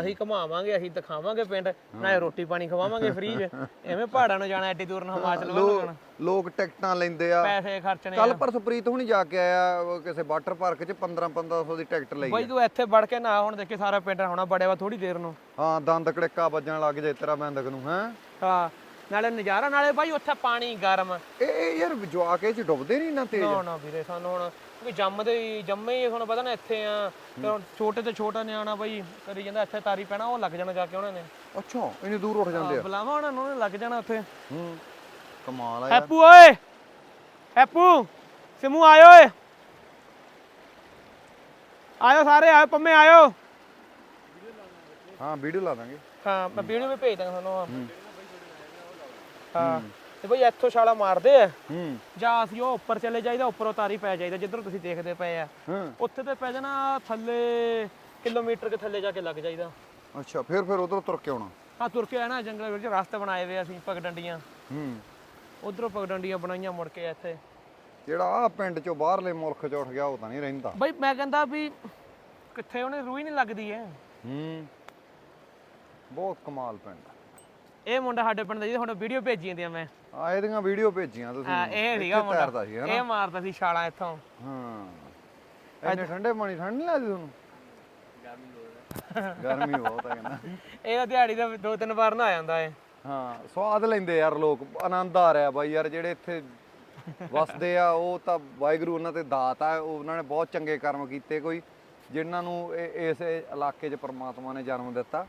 ਅਸੀਂ ਘੁਮਾਵਾਂਗੇ ਅਸੀਂ ਦਿਖਾਵਾਂਗੇ ਪਿੰਡ ਨਾਲੇ ਰੋਟੀ ਪਾਣੀ ਖਵਾਵਾਂਗੇ ਫ੍ਰੀ 'ਚ। ਐਵੇਂ ਪਹਾੜਾਂ ਨੂੰ ਜਾਣਾ ਐਡੀ ਦੂਰ ਨੂੰ ਹਿਮਾਚਲ ਵੱਲ ਨੂੰ ਲੋਕ ਜਾਣਾ। ਲੋਕ ਟਿਕਟਾਂ ਲੈਂਦੇ ਆ। ਪੈਸੇ ਖਰਚਣੇ ਕੱਲ ਪਰਸੋਂ ਪ੍ਰੀਤ ਹੁਣੀ ਜਾ ਕੇ ਆਇਆ ਕਿਸੇ ਵਾਟਰ ਪਾਰਕ 'ਚ 15 1500 ਦੀ ਟਿਕਟ ਲਈ ਬਈ। ਤੂੰ ਇੱਥੇ ਵੜ ਕੇ ਨਾ ਹੁਣ ਦੇਖੇ ਸਾਰਾ ਪਿੰਡ ਹੋਣਾ ਬੜਿਆ ਵਾ ਥੋੜੀ ਦੇਰ ਨੂੰ। ਹਾਂ ਦੰਦ ਕੜਿੱਕਾ ਵੱਜਣ ਲੱਗ ਜੇ ਤੇਰਾ ਬੰਦਕ ਨੂੰ ਹੈ? ਹਾਂ। ਨਾਲੇ ਨਜ਼ਾਰਾ ਨਾਲੇ ਬਾਈ ਉੱਥੇ ਪਾਣੀ ਗਰਮ। ਇਹ ਇਹ ਯਾਰ ਜਵਾਕ ਚ ਡੁੱਬਦੇ ਨਹੀਂ ਨਾ ਤੇਜ਼। ਨਾ ਨਾ ਵੀਰੇ ਸਾਨੂੰ ਹੁਣ ਕਿਉਂਕਿ ਜੰਮਦੇ ਹੀ ਜੰਮੇ ਹੀ ਤੁਹਾਨੂੰ ਪਤਾ ਨਾ ਇੱਥੇ ਆ। ਤੇ ਹੁਣ ਛੋਟੇ ਤੇ ਛੋਟਾ ਨਿਆਣਾ ਬਾਈ ਕਰੀ ਜਾਂਦਾ ਇੱਥੇ ਤਾਰੀ ਪੈਣਾ ਉਹ ਲੱਗ ਜਾਣਾ ਜਾ ਕੇ ਉਹਨਾਂ ਨੇ। ਅੱਛਾ ਇੰਨੀ ਦੂਰ ਉੱਠ ਜਾਂਦੇ ਆ। ਬੁਲਾਵਾ ਉਹਨਾਂ ਨੂੰ ਉਹਨੇ ਲੱਗ ਜਾਣਾ ਉੱਥੇ। ਹੂੰ ਕਮਾਲ ਆ ਯਾਰ। ਹੈਪੂ ਓਏ! ਹੈਪੂ ਸਿਮੂ ਆਇਓ ਓਏ! ਆਇਓ ਸਾਰੇ ਆਇਓ ਪੰਮੇ ਆਇਓ। ਹਾਂ ਵੀਡੀਓ ਲਾ ਦਾਂਗੇ। ਹਾਂ ਮੈਂ ਵੀਡੀਓ ਵੀ ਭੇਜ ਦਾਂਗਾ ਤੁਹਾਨੂੰ ਹਾਂ। ਤੇ ਬਈ ਇੱਥੋਂ ਛਾਲਾ ਮਾਰਦੇ ਆ। ਹੂੰ। ਜਾਂ ਅਸੀਂ ਉਹ ਉੱਪਰ ਚਲੇ ਜਾਈਦਾ ਉੱਪਰੋਂ ਤਾਰੀ ਪੈ ਜਾਈਦਾ ਜਿੱਧਰ ਤੁਸੀਂ ਦੇਖਦੇ ਪਏ ਆ। ਹਾਂ। ਉੱਥੇ ਤੇ ਪੈ ਜਾਣਾ ਥੱਲੇ ਕਿਲੋਮੀਟਰ ਕੇ ਥੱਲੇ ਜਾ ਕੇ ਲੱਗ ਜਾਈਦਾ। ਅੱਛਾ ਫਿਰ ਫਿਰ ਉਧਰ ਤੁਰ ਕੇ ਆਉਣਾ। ਹਾਂ ਤੁਰ ਕੇ ਆਣਾ ਜੰਗਲ ਵਿੱਚ ਰਸਤੇ ਬਣਾਏ ਹੋਏ ਆ ਅਸੀਂ ਪਗਡੰਡੀਆਂ। ਹੂੰ। ਉਧਰੋਂ ਪਗਡੰਡੀਆਂ ਬਣਾਈਆਂ ਮੁੜ ਕੇ ਇੱਥੇ। ਜਿਹੜਾ ਆ ਪਿੰਡ ਚੋਂ ਬਾਹਰਲੇ ਮੁਲਕ ਚ ਉੱਠ ਗਿਆ ਉਹ ਤਾਂ ਨਹੀਂ ਰਹਿੰਦਾ। ਬਈ ਮੈਂ ਕਹਿੰਦਾ ਵੀ ਕਿੱਥੇ ਉਹਨੇ ਰੂਹ ਹੀ ਨਹੀਂ ਲੱਗਦੀ ਐ। ਹੂੰ। ਬਹੁਤ ਕਮਾਲ ਪਿੰਡ। ਇਹ ਮੁੰਡਾ ਸਾਡੇ ਪਿੰਡ ਦਾ ਜਿਹਦੇ ਹੁਣ ਵੀਡੀਓ ਭੇਜੀ ਜਾਂਦੀ ਆ ਮੈਂ। ਆ ਇਹਦੀਆਂ ਵੀਡੀਓ ਭੇਜੀਆਂ ਤੁਸੀਂ। ਹਾਂ ਇਹ ਇੱਥੇ ਸੀਗਾ ਮੁੰਡਾ। ਤੈਰਦਾ ਸੀ ਹਨਾ ਇਹ ਮਾਰਦਾ ਸੀ ਛਾਲਾਂ ਇੱਥੋਂ। ਹਾਂ। ਇੰਨੇ ਠੰਡੇ ਪਾਣੀ ਠੰਡ ਨਹੀਂ ਲੱਗਦੀ ਤੁਹਾਨੂੰ? ਗਰਮੀ ਬਹੁਤ ਹੈ। ਕਹਿੰਦਾ। ਇਹ ਦਿਹਾੜੀ ਦਾ ਦੋ ਤਿੰਨ ਵਾਰ ਨਾ ਆ ਜਾਂਦਾ ਏ ਹਾਂ ਸਵਾਦ ਲੈਂਦੇ ਯਾਰ ਲੋਕ। ਆਨੰਦ ਆ ਰਿਹਾ ਬਾਈ ਯਾਰ ਜਿਹੜੇ ਇੱਥੇ ਵਸਦੇ ਆ ਉਹ ਤਾਂ ਵਾਹਿਗੁਰੂ ਉਹਨਾਂ ਤੇ ਦਾਤ ਆ। ਉਹ ਉਹਨਾਂ ਨੇ ਬਹੁਤ ਚੰਗੇ ਕਰਮ ਕੀਤੇ ਕੋਈ ਜਿਨ੍ਹਾਂ ਨੂੰ ਇਹ- ਇਸ ਇਲਾਕੇ 'ਚ ਪ੍ਰਮਾਤਮਾ ਨੇ ਜਨਮ ਦਿੱਤਾ।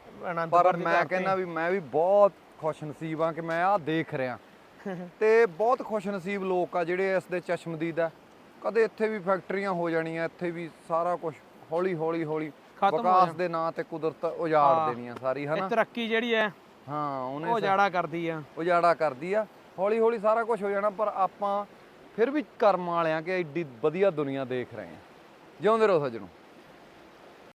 ਪਰ ਮੈਂ। ਕਹਿੰਦਾ ਵੀ ਮੈਂ ਵੀ ਬਹੁਤ ਖੁਸ਼ਨਸੀਬ ਆ ਕਿ ਮੈਂ ਆਹ ਦੇਖ ਰਿਹਾ। <laughs> ਤੇ ਬਹੁਤ ਖੁਸ਼ਨਸੀਬ ਲੋਕ ਆ ਜਿਹੜੇ ਇਸ ਦੇ ਚਸ਼ਮਦੀਦ ਆ। ਕਦੇ ਇੱਥੇ ਵੀ ਫੈਕਟਰੀਆਂ ਹੋ ਜਾਣੀਆਂ ਇੱਥੇ ਵੀ ਸਾਰਾ ਕੁਝ ਹੌਲੀ ਹੌਲੀ ਹੌਲੀ ਹੋ ਵਿਕਾਸ ਦੇ ਨਾਂ ਤੇ ਕੁਦਰਤ ਉਜਾੜ ਦੇਣੀ ਆ ਸਾਰੀ ਇਹ ਹਨਾ? ਤਰੱਕੀ ਜਿਹੜੀ ਐ ਹਾਂ ਉਹਨੇ ਉਹ ਜਾੜਾ ਕਰਦੀ ਆ। ਉਜਾੜਾ ਕਰਦੀ ਆ। ਹੌਲੀ ਹੌਲੀ ਸਾਰਾ ਕੁਝ ਹੋ ਜਾਣਾ ਪਰ ਆਪਾਂ ਫਿਰ ਵੀ ਕਰਮ ਵਾਲਿਆਂ ਕਿ ਐਡੀ ਵਧੀਆ ਦੁਨੀਆ ਦੇਖ ਰਹੇ ਆ ਜਿਉਂਦੇ ਰਹੋ ਸੱਜਣੋ।